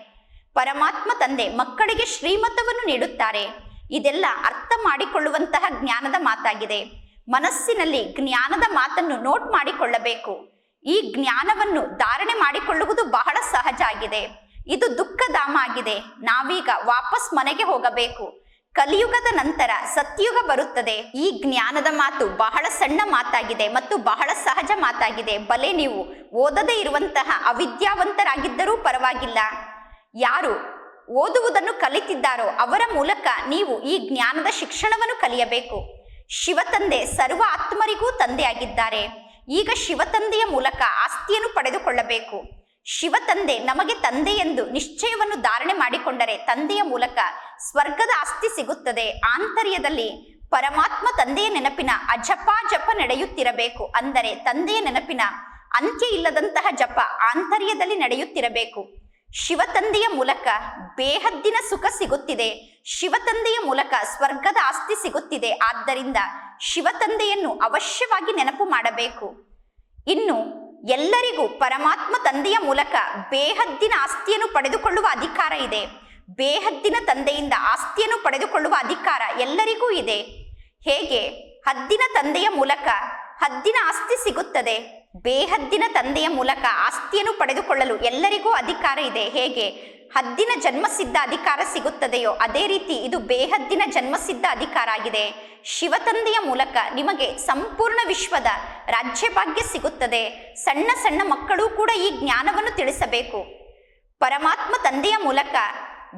S1: ಪರಮಾತ್ಮ ತಂದೆ ಮಕ್ಕಳಿಗೆ ಶ್ರೀಮತವನ್ನು ನೀಡುತ್ತಾರೆ. ಇದೆಲ್ಲ ಅರ್ಥ ಮಾಡಿಕೊಳ್ಳುವಂತಹ ಜ್ಞಾನದ ಮಾತಾಗಿದೆ. ಮನಸ್ಸಿನಲ್ಲಿ ಜ್ಞಾನದ ಮಾತನ್ನು ನೋಟ್ ಮಾಡಿಕೊಳ್ಳಬೇಕು. ಈ ಜ್ಞಾನವನ್ನು ಧಾರಣೆ ಮಾಡಿಕೊಳ್ಳುವುದು ಬಹಳ ಸಹಜ ಆಗಿದೆ. ಇದು ದುಃಖಧಾಮ ಆಗಿದೆ. ನಾವೀಗ ವಾಪಸ್ ಮನೆಗೆ ಹೋಗಬೇಕು. ಕಲಿಯುಗದ ನಂತರ ಸತ್ಯುಗ ಬರುತ್ತದೆ. ಈ ಜ್ಞಾನದ ಮಾತು ಬಹಳ ಸಣ್ಣ ಮಾತಾಗಿದೆ ಮತ್ತು ಬಹಳ ಸಹಜ ಮಾತಾಗಿದೆ. ಬಲೆ ನೀವು ಓದದೇ ಇರುವಂತಹ ಅವಿದ್ಯಾವಂತರಾಗಿದ್ದರೂ ಪರವಾಗಿಲ್ಲ. ಯಾರು ಓದುವುದನ್ನು ಕಲಿತಿದ್ದಾರೋ ಅವರ ಮೂಲಕ ನೀವು ಈ ಜ್ಞಾನದ ಶಿಕ್ಷಣವನ್ನು ಕಲಿಯಬೇಕು. ಶಿವತಂದೆ ಸರ್ವ ಆತ್ಮರಿಗೂ ತಂದೆಯಾಗಿದ್ದಾರೆ. ಈಗ ಶಿವತಂದೆಯ ಮೂಲಕ ಆಸ್ತಿಯನ್ನು ಪಡೆದುಕೊಳ್ಳಬೇಕು. ಶಿವತಂದೆ ನಮಗೆ ತಂದೆ ಎಂದು ನಿಶ್ಚಯವನ್ನು ಧಾರಣೆ ಮಾಡಿಕೊಂಡರೆ ತಂದೆಯ ಮೂಲಕ ಸ್ವರ್ಗದ ಆಸ್ತಿ ಸಿಗುತ್ತದೆ. ಆಂತರ್ಯದಲ್ಲಿ ಪರಮಾತ್ಮ ತಂದೆಯ ನೆನಪಿನ ಅಜಪ ಜಪ ನಡೆಯುತ್ತಿರಬೇಕು. ಅಂದರೆ ತಂದೆಯ ನೆನಪಿನ ಅಂತ್ಯ ಇಲ್ಲದಂತಹ ಜಪ ಆಂತರ್ಯದಲ್ಲಿ ನಡೆಯುತ್ತಿರಬೇಕು. ಶಿವತಂದೆಯ ಮೂಲಕ ಬೇಹದ್ದಿನ ಸುಖ ಸಿಗುತ್ತಿದೆ. ಶಿವತಂದೆಯ ಮೂಲಕ ಸ್ವರ್ಗದ ಆಸ್ತಿ ಸಿಗುತ್ತಿದೆ. ಆದ್ದರಿಂದ ಶಿವತಂದೆಯನ್ನು ಅವಶ್ಯವಾಗಿ ನೆನಪು ಮಾಡಬೇಕು. ಇನ್ನು ಎಲ್ಲರಿಗೂ ಪರಮಾತ್ಮ ತಂದೆಯ ಮೂಲಕ ಬೇಹದ್ದಿನ ಆಸ್ತಿಯನ್ನು ಪಡೆದುಕೊಳ್ಳುವ ಅಧಿಕಾರ ಇದೆ. ಬೇಹದ್ದಿನ ತಂದೆಯಿಂದ ಆಸ್ತಿಯನ್ನು ಪಡೆದುಕೊಳ್ಳುವ ಅಧಿಕಾರ ಎಲ್ಲರಿಗೂ ಇದೆ. ಹೇಗೆ? ಹದ್ದಿನ ತಂದೆಯ ಮೂಲಕ ಹದ್ದಿನ ಆಸ್ತಿ ಸಿಗುತ್ತದೆ. ಬೇಹದ್ದಿನ ತಂದೆಯ ಮೂಲಕ ಆಸ್ತಿಯನ್ನು ಪಡೆದುಕೊಳ್ಳಲು ಎಲ್ಲರಿಗೂ ಅಧಿಕಾರ ಇದೆ. ಹೇಗೆ? ಹದ್ದಿನ ಜನ್ಮಸಿದ್ಧ ಅಧಿಕಾರ ಸಿಗುತ್ತದೆಯೋ ಅದೇ ರೀತಿ ಇದು ಬೇಹದ್ದಿನ ಜನ್ಮಸಿದ್ಧ ಅಧಿಕಾರ ಆಗಿದೆ. ಶಿವತಂದೆಯ ಮೂಲಕ ನಿಮಗೆ ಸಂಪೂರ್ಣ ವಿಶ್ವದ ರಾಜ್ಯಭಾಗ್ಯ ಸಿಗುತ್ತದೆ. ಸಣ್ಣ ಸಣ್ಣ ಮಕ್ಕಳು ಕೂಡ ಈ ಜ್ಞಾನವನ್ನು ತಿಳಿಸಬೇಕು. ಪರಮಾತ್ಮ ತಂದೆಯ ಮೂಲಕ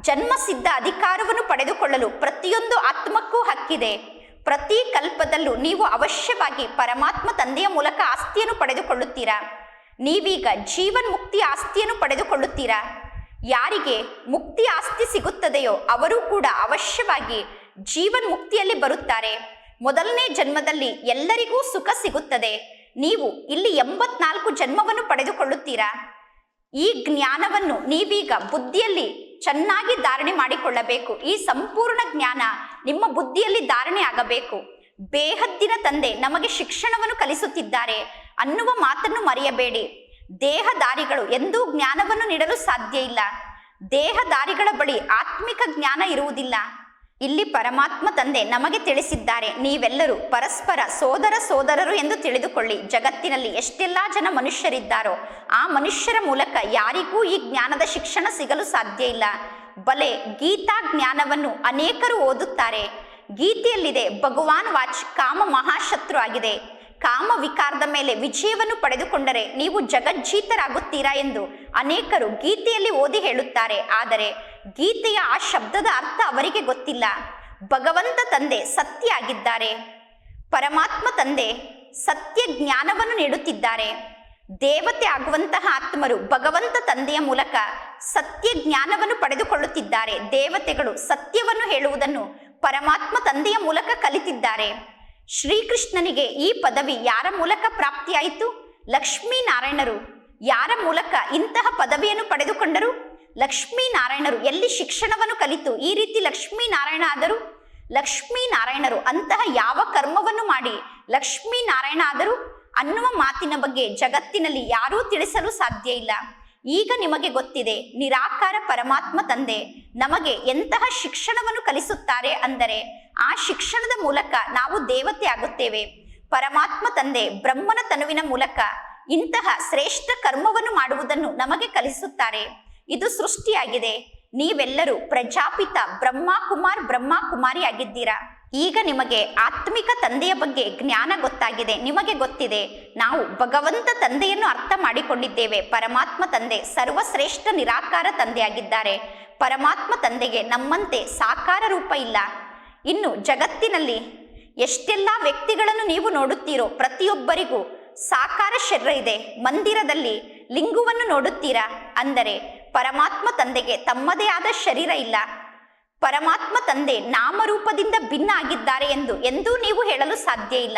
S1: ಜನ್ಮಸಿದ್ಧ ಅಧಿಕಾರವನ್ನು ಪಡೆದುಕೊಳ್ಳಲು ಪ್ರತಿಯೊಂದು ಆತ್ಮಕ್ಕೂ ಹಕ್ಕಿದೆ. ಪ್ರತಿ ಕಲ್ಪದಲ್ಲೂ ನೀವು ಅವಶ್ಯವಾಗಿ ಪರಮಾತ್ಮ ತಂದೆಯ ಮೂಲಕ ಆಸ್ತಿಯನ್ನು ಪಡೆದುಕೊಳ್ಳುತ್ತೀರಾ? ನೀವೀಗ ಜೀವನ್ ಮುಕ್ತಿ ಆಸ್ತಿಯನ್ನು ಪಡೆದುಕೊಳ್ಳುತ್ತೀರಾ? ಯಾರಿಗೆ ಮುಕ್ತಿ ಆಸ್ತಿ ಸಿಗುತ್ತದೆಯೋ ಅವರು ಕೂಡ ಅವಶ್ಯವಾಗಿ ಜೀವನ್ ಮುಕ್ತಿಯಲ್ಲಿ ಬರುತ್ತಾರೆ. ಮೊದಲನೇ ಜನ್ಮದಲ್ಲಿ ಎಲ್ಲರಿಗೂ ಸುಖ ಸಿಗುತ್ತದೆ. ನೀವು ಇಲ್ಲಿ ಎಂಬತ್ನಾಲ್ಕು ಜನ್ಮವನ್ನು ಪಡೆದುಕೊಳ್ಳುತ್ತೀರಾ. ಈ ಜ್ಞಾನವನ್ನು ನೀವೀಗ ಬುದ್ಧಿಯಲ್ಲಿ ಚೆನ್ನಾಗಿ ಧಾರಣೆ ಮಾಡಿಕೊಳ್ಳಬೇಕು. ಈ ಸಂಪೂರ್ಣ ಜ್ಞಾನ ನಿಮ್ಮ ಬುದ್ಧಿಯಲ್ಲಿ ಧಾರಣೆ ಆಗಬೇಕು. ಬೇಹದ್ದಿನ ತಂದೆ ನಮಗೆ ಶಿಕ್ಷಣವನ್ನು ಕಲಿಸುತ್ತಿದ್ದಾರೆ. ಅನ್ನುವ ಮಾತನ್ನು ಮರೆಯಬೇಡಿ. ದೇಹದಾರಿಗಳು ಎಂದೂ ಜ್ಞಾನವನ್ನು ನೀಡಲು ಸಾಧ್ಯ ಇಲ್ಲ. ದೇಹದಾರಿಗಳ ಬಳಿ ಆತ್ಮಿಕ ಜ್ಞಾನ ಇರುವುದಿಲ್ಲ. ಇಲ್ಲಿ ಪರಮಾತ್ಮ ತಂದೆ ನಮಗೆ ತಿಳಿಸಿದ್ದಾರೆ, ನೀವೆಲ್ಲರೂ ಪರಸ್ಪರ ಸೋದರ ಸೋದರರು ಎಂದು ತಿಳಿದುಕೊಳ್ಳಿ. ಜಗತ್ತಿನಲ್ಲಿ ಎಷ್ಟೆಲ್ಲ ಜನ ಮನುಷ್ಯರಿದ್ದಾರೋ, ಆ ಮನುಷ್ಯರ ಮೂಲಕ ಯಾರಿಗೂ ಈ ಜ್ಞಾನದ ಶಿಕ್ಷಣ ಸಿಗಲು ಸಾಧ್ಯ ಇಲ್ಲ. ಬಲೆ, ಗೀತಾ ಜ್ಞಾನವನ್ನು ಅನೇಕರು ಓದುತ್ತಾರೆ. ಗೀತೆಯಲ್ಲಿದೆ, ಭಗವಾನ್ ವಾಚ್ ಕಾಮ ಮಹಾಶತ್ರು ಆಗಿದೆ. ಕಾಮ ವಿಕಾರದ ಮೇಲೆ ವಿಜಯವನ್ನು ಪಡೆದುಕೊಂಡರೆ ನೀವು ಜಗಜ್ಜೀತರಾಗುತ್ತೀರಾ ಎಂದು ಅನೇಕರು ಗೀತೆಯಲ್ಲಿ ಓದಿ ಹೇಳುತ್ತಾರೆ. ಆದರೆ ಗೀತೆಯ ಆ ಶಬ್ದದ ಅರ್ಥ ಅವರಿಗೆ ಗೊತ್ತಿಲ್ಲ. ಭಗವಂತ ತಂದೆ ಸತ್ಯ ಆಗಿದ್ದಾರೆ ಪರಮಾತ್ಮ ತಂದೆ ಸತ್ಯ ಜ್ಞಾನವನ್ನು ನೀಡುತ್ತಿದ್ದಾರೆ. ದೇವತೆ ಆಗುವಂತಹ ಆತ್ಮರು ಭಗವಂತ ತಂದೆಯ ಮೂಲಕ ಸತ್ಯ ಜ್ಞಾನವನ್ನು ಪಡೆದುಕೊಳ್ಳುತ್ತಿದ್ದಾರೆ. ದೇವತೆಗಳು ಸತ್ಯವನ್ನು ಹೇಳುವುದನ್ನು ಪರಮಾತ್ಮ ತಂದೆಯ ಮೂಲಕ ಕಲಿತಿದ್ದಾರೆ. ಶ್ರೀಕೃಷ್ಣನಿಗೆ ಈ ಪದವಿ ಯಾರ ಮೂಲಕ ಪ್ರಾಪ್ತಿಯಾಯಿತು? ಲಕ್ಷ್ಮೀನಾರಾಯಣರು ಯಾರ ಮೂಲಕ ಇಂತಹ ಪದವಿಯನ್ನು ಪಡೆದುಕೊಂಡರು? ಲಕ್ಷ್ಮೀನಾರಾಯಣರು ಎಲ್ಲಿ ಶಿಕ್ಷಣವನ್ನು ಕಲಿತು? ಈ ರೀತಿ ಲಕ್ಷ್ಮೀನಾರಾಯಣ ಆದರು? ಲಕ್ಷ್ಮೀನಾರಾಯಣರು ಅಂತಹ ಯಾವ ಕರ್ಮವನ್ನು ಮಾಡಿ? ಲಕ್ಷ್ಮೀನಾರಾಯಣ ಆದರು? ಅನ್ನುವ ಮಾತಿನ ಬಗ್ಗೆ ಜಗತ್ತಿನಲ್ಲಿ ಯಾರೂ ತಿಳಿಸಲು ಸಾಧ್ಯ ಇಲ್ಲ. ಈಗ ನಿಮಗೆ ಗೊತ್ತಿದೆ, ನಿರಾಕಾರ ಪರಮಾತ್ಮ ತಂದೆ, ನಮಗೆ ಎಂತಹ ಶಿಕ್ಷಣವನ್ನು ಕಲಿಸುತ್ತಾರೆ ಅಂದರೆ, ಆ ಶಿಕ್ಷಣದ ಮೂಲಕ ನಾವು ದೇವತೆ ಆಗುತ್ತೇವೆ. ಪರಮಾತ್ಮ ತಂದೆ, ಬ್ರಹ್ಮನ ತನುವಿನ ಮೂಲಕ ಇಂತಹ ಶ್ರೇಷ್ಠ ಕರ್ಮವನ್ನು ಮಾಡುವುದನ್ನು ನಮಗೆ ಕಲಿಸುತ್ತಾರೆ. ಇದು ಸೃಷ್ಟಿಯಾಗಿದೆ. ನೀವೆಲ್ಲರೂ ಪ್ರಜಾಪಿತ ಬ್ರಹ್ಮಕುಮಾರ್ ಬ್ರಹ್ಮಕುಮಾರಿ ಬ್ರಹ್ಮ ಕುಮಾರಿ ಆಗಿದ್ದೀರಾ? ಈಗ ನಿಮಗೆ ಆತ್ಮಿಕ ತಂದೆಯ ಬಗ್ಗೆ ಜ್ಞಾನ ಗೊತ್ತಾಗಿದೆ. ನಿಮಗೆ ಗೊತ್ತಿದೆ, ನಾವು ಭಗವಂತ ತಂದೆಯನ್ನು ಅರ್ಥ ಮಾಡಿಕೊಂಡಿದ್ದೇವೆ. ಪರಮಾತ್ಮ ತಂದೆ ಸರ್ವಶ್ರೇಷ್ಠ ನಿರಾಕಾರ ತಂದೆಯಾಗಿದ್ದಾರೆ. ಪರಮಾತ್ಮ ತಂದೆಗೆ ನಮ್ಮಂತೆ ಸಾಕಾರ ರೂಪ ಇಲ್ಲ. ಇನ್ನು ಜಗತ್ತಿನಲ್ಲಿ ಎಷ್ಟೆಲ್ಲ ವ್ಯಕ್ತಿಗಳನ್ನು ನೀವು ನೋಡುತ್ತೀರೋ ಪ್ರತಿಯೊಬ್ಬರಿಗೂ ಸಾಕಾರ ಶರೀರ ಇದೆ. ಮಂದಿರದಲ್ಲಿ ಲಿಂಗುವನ್ನು ನೋಡುತ್ತೀರಾ? ಅಂದರೆ ಪರಮಾತ್ಮ ತಂದೆಗೆ ತಮ್ಮದೇ ಆದ ಶರೀರ ಇಲ್ಲ. ಪರಮಾತ್ಮ ತಂದೆ ನಾಮರೂಪದಿಂದ ಭಿನ್ನ ಆಗಿದ್ದಾರೆ ಎಂದು ಎಂದೂ ನೀವು ಹೇಳಲು ಸಾಧ್ಯ ಇಲ್ಲ.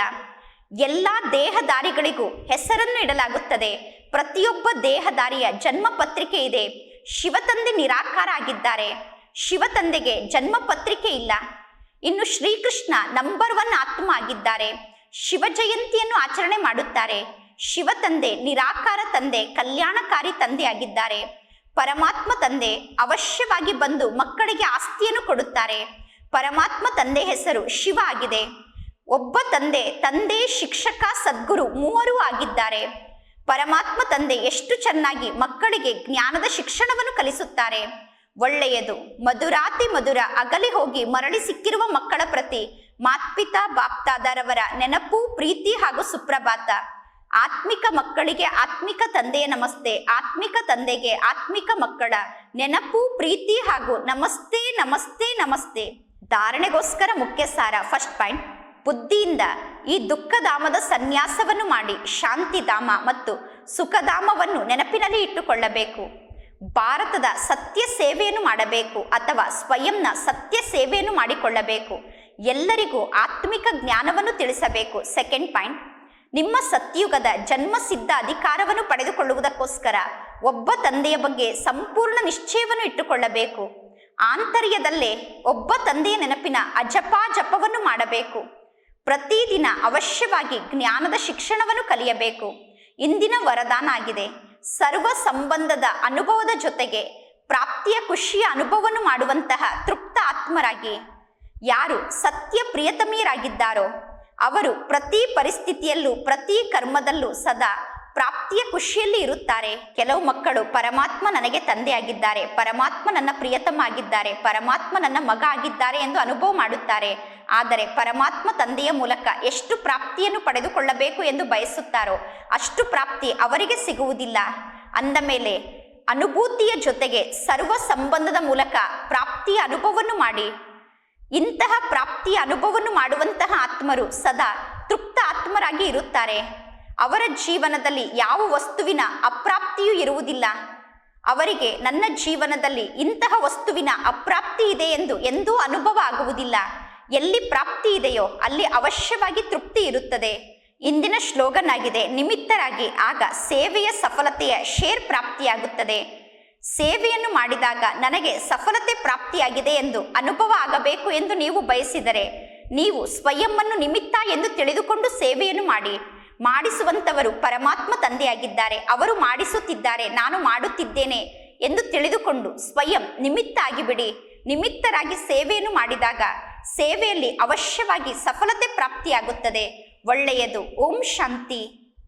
S1: ಎಲ್ಲ ದೇಹದಾರಿಗಳಿಗೂ ಹೆಸರನ್ನು ಇಡಲಾಗುತ್ತದೆ. ಪ್ರತಿಯೊಬ್ಬ ದೇಹದಾರಿಯ ಜನ್ಮ ಪತ್ರಿಕೆ ಇದೆ ಶಿವತಂದೆ ನಿರಾಕಾರ ಆಗಿದ್ದಾರೆ. ಶಿವತಂದೆಗೆ ಜನ್ಮ ಪತ್ರಿಕೆ ಇಲ್ಲ. ಇನ್ನು ಶ್ರೀಕೃಷ್ಣ ನಂಬರ್ ಒನ್ ಆತ್ಮ ಆಗಿದ್ದಾರೆ. ಶಿವ ಜಯಂತಿಯನ್ನು ಆಚರಣೆ ಮಾಡುತ್ತಾರೆ. ಶಿವ ತಂದೆ ನಿರಾಕಾರ ತಂದೆ, ಕಲ್ಯಾಣಕಾರಿ ತಂದೆ ಆಗಿದ್ದಾರೆ ಪರಮಾತ್ಮ ತಂದೆ ಅವಶ್ಯವಾಗಿ ಬಂದು ಮಕ್ಕಳಿಗೆ ಆಸ್ತಿಯನ್ನು ಕೊಡುತ್ತಾರೆ. ಪರಮಾತ್ಮ ತಂದೆ ಹೆಸರು ಶಿವ ಆಗಿದೆ. ಒಬ್ಬ ತಂದೆ ತಂದೆ ಶಿಕ್ಷಕ ಸದ್ಗುರು ಮೂವರು ಆಗಿದ್ದಾರೆ. ಪರಮಾತ್ಮ ತಂದೆ ಎಷ್ಟು ಚೆನ್ನಾಗಿ ಮಕ್ಕಳಿಗೆ ಜ್ಞಾನದ ಶಿಕ್ಷಣವನ್ನು ಕಲಿಸುತ್ತಾರೆ. ಒಳ್ಳೆಯದು, ಮಧುರಾತಿ ಮಧುರ ಅಗಲಿ ಹೋಗಿ ಮರಳಿ ಸಿಕ್ಕಿರುವ ಮಕ್ಕಳ ಪ್ರತಿ ಮಾತ್ಪಿತಾ, ಬಾಪ್ತಾದರವರ ನೆನಪು, ಪ್ರೀತಿ ಹಾಗೂ ಸುಪ್ರಭಾತ. ಆತ್ಮಿಕ ಮಕ್ಕಳಿಗೆ ಆತ್ಮಿಕ ತಂದೆಯ ನಮಸ್ತೆ, ಆತ್ಮಿಕ ತಂದೆಗೆ ಆತ್ಮಿಕ ಮಕ್ಕಳ ನೆನಪು, ಪ್ರೀತಿ ಹಾಗೂ ನಮಸ್ತೆ ನಮಸ್ತೆ ನಮಸ್ತೆ. ಧಾರಣೆಗೋಸ್ಕರ ಮುಖ್ಯ ಸಾರ ಫಸ್ಟ್ ಪಾಯಿಂಟ್ ಬುದ್ಧಿಯಿಂದ ಈ ದುಃಖಧಾಮದ ಸನ್ಯಾಸವನ್ನು ಮಾಡಿ ಶಾಂತಿಧಾಮ ಮತ್ತು ಸುಖಧಾಮವನ್ನು ನೆನಪಿನಲ್ಲಿ ಇಟ್ಟುಕೊಳ್ಳಬೇಕು. ಭಾರತದ ಸತ್ಯ ಸೇವೆಯನ್ನು ಮಾಡಬೇಕು ಅಥವಾ ಸ್ವಯಂನ ಸತ್ಯ ಸೇವೆಯನ್ನು ಮಾಡಿಕೊಳ್ಳಬೇಕು. ಎಲ್ಲರಿಗೂ ಆತ್ಮಿಕ ಜ್ಞಾನವನ್ನು ತಿಳಿಸಬೇಕು ಸೆಕೆಂಡ್ ಪಾಯಿಂಟ್ ನಿಮ್ಮ ಸತ್ಯುಗದ ಜನ್ಮಸಿದ್ಧ ಅಧಿಕಾರವನ್ನು ಪಡೆದುಕೊಳ್ಳುವುದಕ್ಕೋಸ್ಕರ ಒಬ್ಬ ತಂದೆಯ ಬಗ್ಗೆ ಸಂಪೂರ್ಣ ನಿಶ್ಚಯವನ್ನು ಇಟ್ಟುಕೊಳ್ಳಬೇಕು. ಆಂತರ್ಯದಲ್ಲೇ ಒಬ್ಬ ತಂದೆಯ ನೆನಪಿನ ಅಜಪಾ ಜಪವನ್ನು ಮಾಡಬೇಕು. ಪ್ರತಿದಿನ ಅವಶ್ಯವಾಗಿ ಜ್ಞಾನದ ಶಿಕ್ಷಣವನ್ನು ಕಲಿಯಬೇಕು. ಇಂದಿನ ವರದಾನ ಆಗಿದೆ. ಸರ್ವ ಸಂಬಂಧದ ಅನುಭವದ ಜೊತೆಗೆ ಪ್ರಾಪ್ತಿಯ ಖುಷಿಯ ಅನುಭವವನ್ನು ಮಾಡುವಂತಹ ತೃಪ್ತ ಆತ್ಮರಾಗಿ. ಯಾರು ಸತ್ಯ ಪ್ರಿಯತಮಿಯರಾಗಿದ್ದಾರೋ ಅವರು ಪ್ರತಿ ಪರಿಸ್ಥಿತಿಯಲ್ಲೂ, ಪ್ರತಿ ಕರ್ಮದಲ್ಲೂ ಸದಾ ಪ್ರಾಪ್ತಿಯ ಖುಷಿಯಲ್ಲಿ ಇರುತ್ತಾರೆ. ಕೆಲವು ಮಕ್ಕಳು ಪರಮಾತ್ಮ ನನಗೆ ತಂದೆಯಾಗಿದ್ದಾರೆ, ಪರಮಾತ್ಮ ನನ್ನ ಪ್ರಿಯತಮ ಆಗಿದ್ದಾರೆ ಪರಮಾತ್ಮ ನನ್ನ ಮಗ ಆಗಿದ್ದಾರೆ ಎಂದು ಅನುಭವ ಮಾಡುತ್ತಾರೆ. ಆದರೆ ಪರಮಾತ್ಮ ತಂದೆಯ ಮೂಲಕ ಎಷ್ಟು ಪ್ರಾಪ್ತಿಯನ್ನು ಪಡೆದುಕೊಳ್ಳಬೇಕು ಎಂದು ಬಯಸುತ್ತಾರೋ, ಅಷ್ಟು ಪ್ರಾಪ್ತಿ ಅವರಿಗೆ ಸಿಗುವುದಿಲ್ಲ. ಅಂದ ಮೇಲೆ, ಅನುಭೂತಿಯ ಜೊತೆಗೆ ಸರ್ವ ಸಂಬಂಧದ ಮೂಲಕ ಪ್ರಾಪ್ತಿಯ ಅನುಭವವನ್ನು ಮಾಡಿ. ಇಂತಹ ಪ್ರಾಪ್ತಿಯ ಅನುಭವವನ್ನು ಮಾಡುವಂತಹ ಆತ್ಮರು ಸದಾ ತೃಪ್ತ ಆತ್ಮರಾಗಿ ಇರುತ್ತಾರೆ. ಅವರ ಜೀವನದಲ್ಲಿ ಯಾವ ವಸ್ತುವಿನ ಅಪ್ರಾಪ್ತಿಯೂ ಇರುವುದಿಲ್ಲ. ಅವರಿಗೆ ನನ್ನ ಜೀವನದಲ್ಲಿ ಇಂತಹ ವಸ್ತುವಿನ ಅಪ್ರಾಪ್ತಿ ಇದೆ ಎಂದು ಎಂದೂ ಅನುಭವ ಆಗುವುದಿಲ್ಲ. ಎಲ್ಲಿ ಪ್ರಾಪ್ತಿ ಇದೆಯೋ ಅಲ್ಲಿ ಅವಶ್ಯವಾಗಿ ತೃಪ್ತಿ ಇರುತ್ತದೆ. ಇಂದಿನ ಶ್ಲೋಗನ್ ಆಗಿದೆ ನಿಮಿತ್ತರಾಗಿ ಆಗ ಸೇವೆಯ ಸಫಲತೆಯ ಶೇರ್ ಪ್ರಾಪ್ತಿಯಾಗುತ್ತದೆ. ಸೇವೆಯನ್ನು ಮಾಡಿದಾಗ ನನಗೆ ಸಫಲತೆ ಪ್ರಾಪ್ತಿಯಾಗಿದೆ ಎಂದು ಅನುಭವ ಆಗಬೇಕು ಎಂದು ನೀವು ಬಯಸಿದರೆ, ನೀವು ಸ್ವಯಂವನ್ನು ನಿಮಿತ್ತ ಎಂದು ತಿಳಿದುಕೊಂಡು ಸೇವೆಯನ್ನು ಮಾಡಿ. ಮಾಡಿಸುವಂತವರು ಪರಮಾತ್ಮ ತಂದೆಯಾಗಿದ್ದಾರೆ, ಅವರು ಮಾಡಿಸುತ್ತಿದ್ದಾರೆ, ನಾನು ಮಾಡುತ್ತಿದ್ದೇನೆ ಎಂದು ತಿಳಿದುಕೊಂಡು ಸ್ವಯಂ ನಿಮಿತ್ತ ಆಗಿಬಿಡಿ. ನಿಮಿತ್ತರಾಗಿ ಸೇವೆಯನ್ನು ಮಾಡಿದಾಗ ಸೇವೆಯಲ್ಲಿ ಅವಶ್ಯವಾಗಿ ಸಫಲತೆ ಪ್ರಾಪ್ತಿಯಾಗುತ್ತದೆ. ಒಳ್ಳೆಯದು. ಓಂ ಶಾಂತಿ.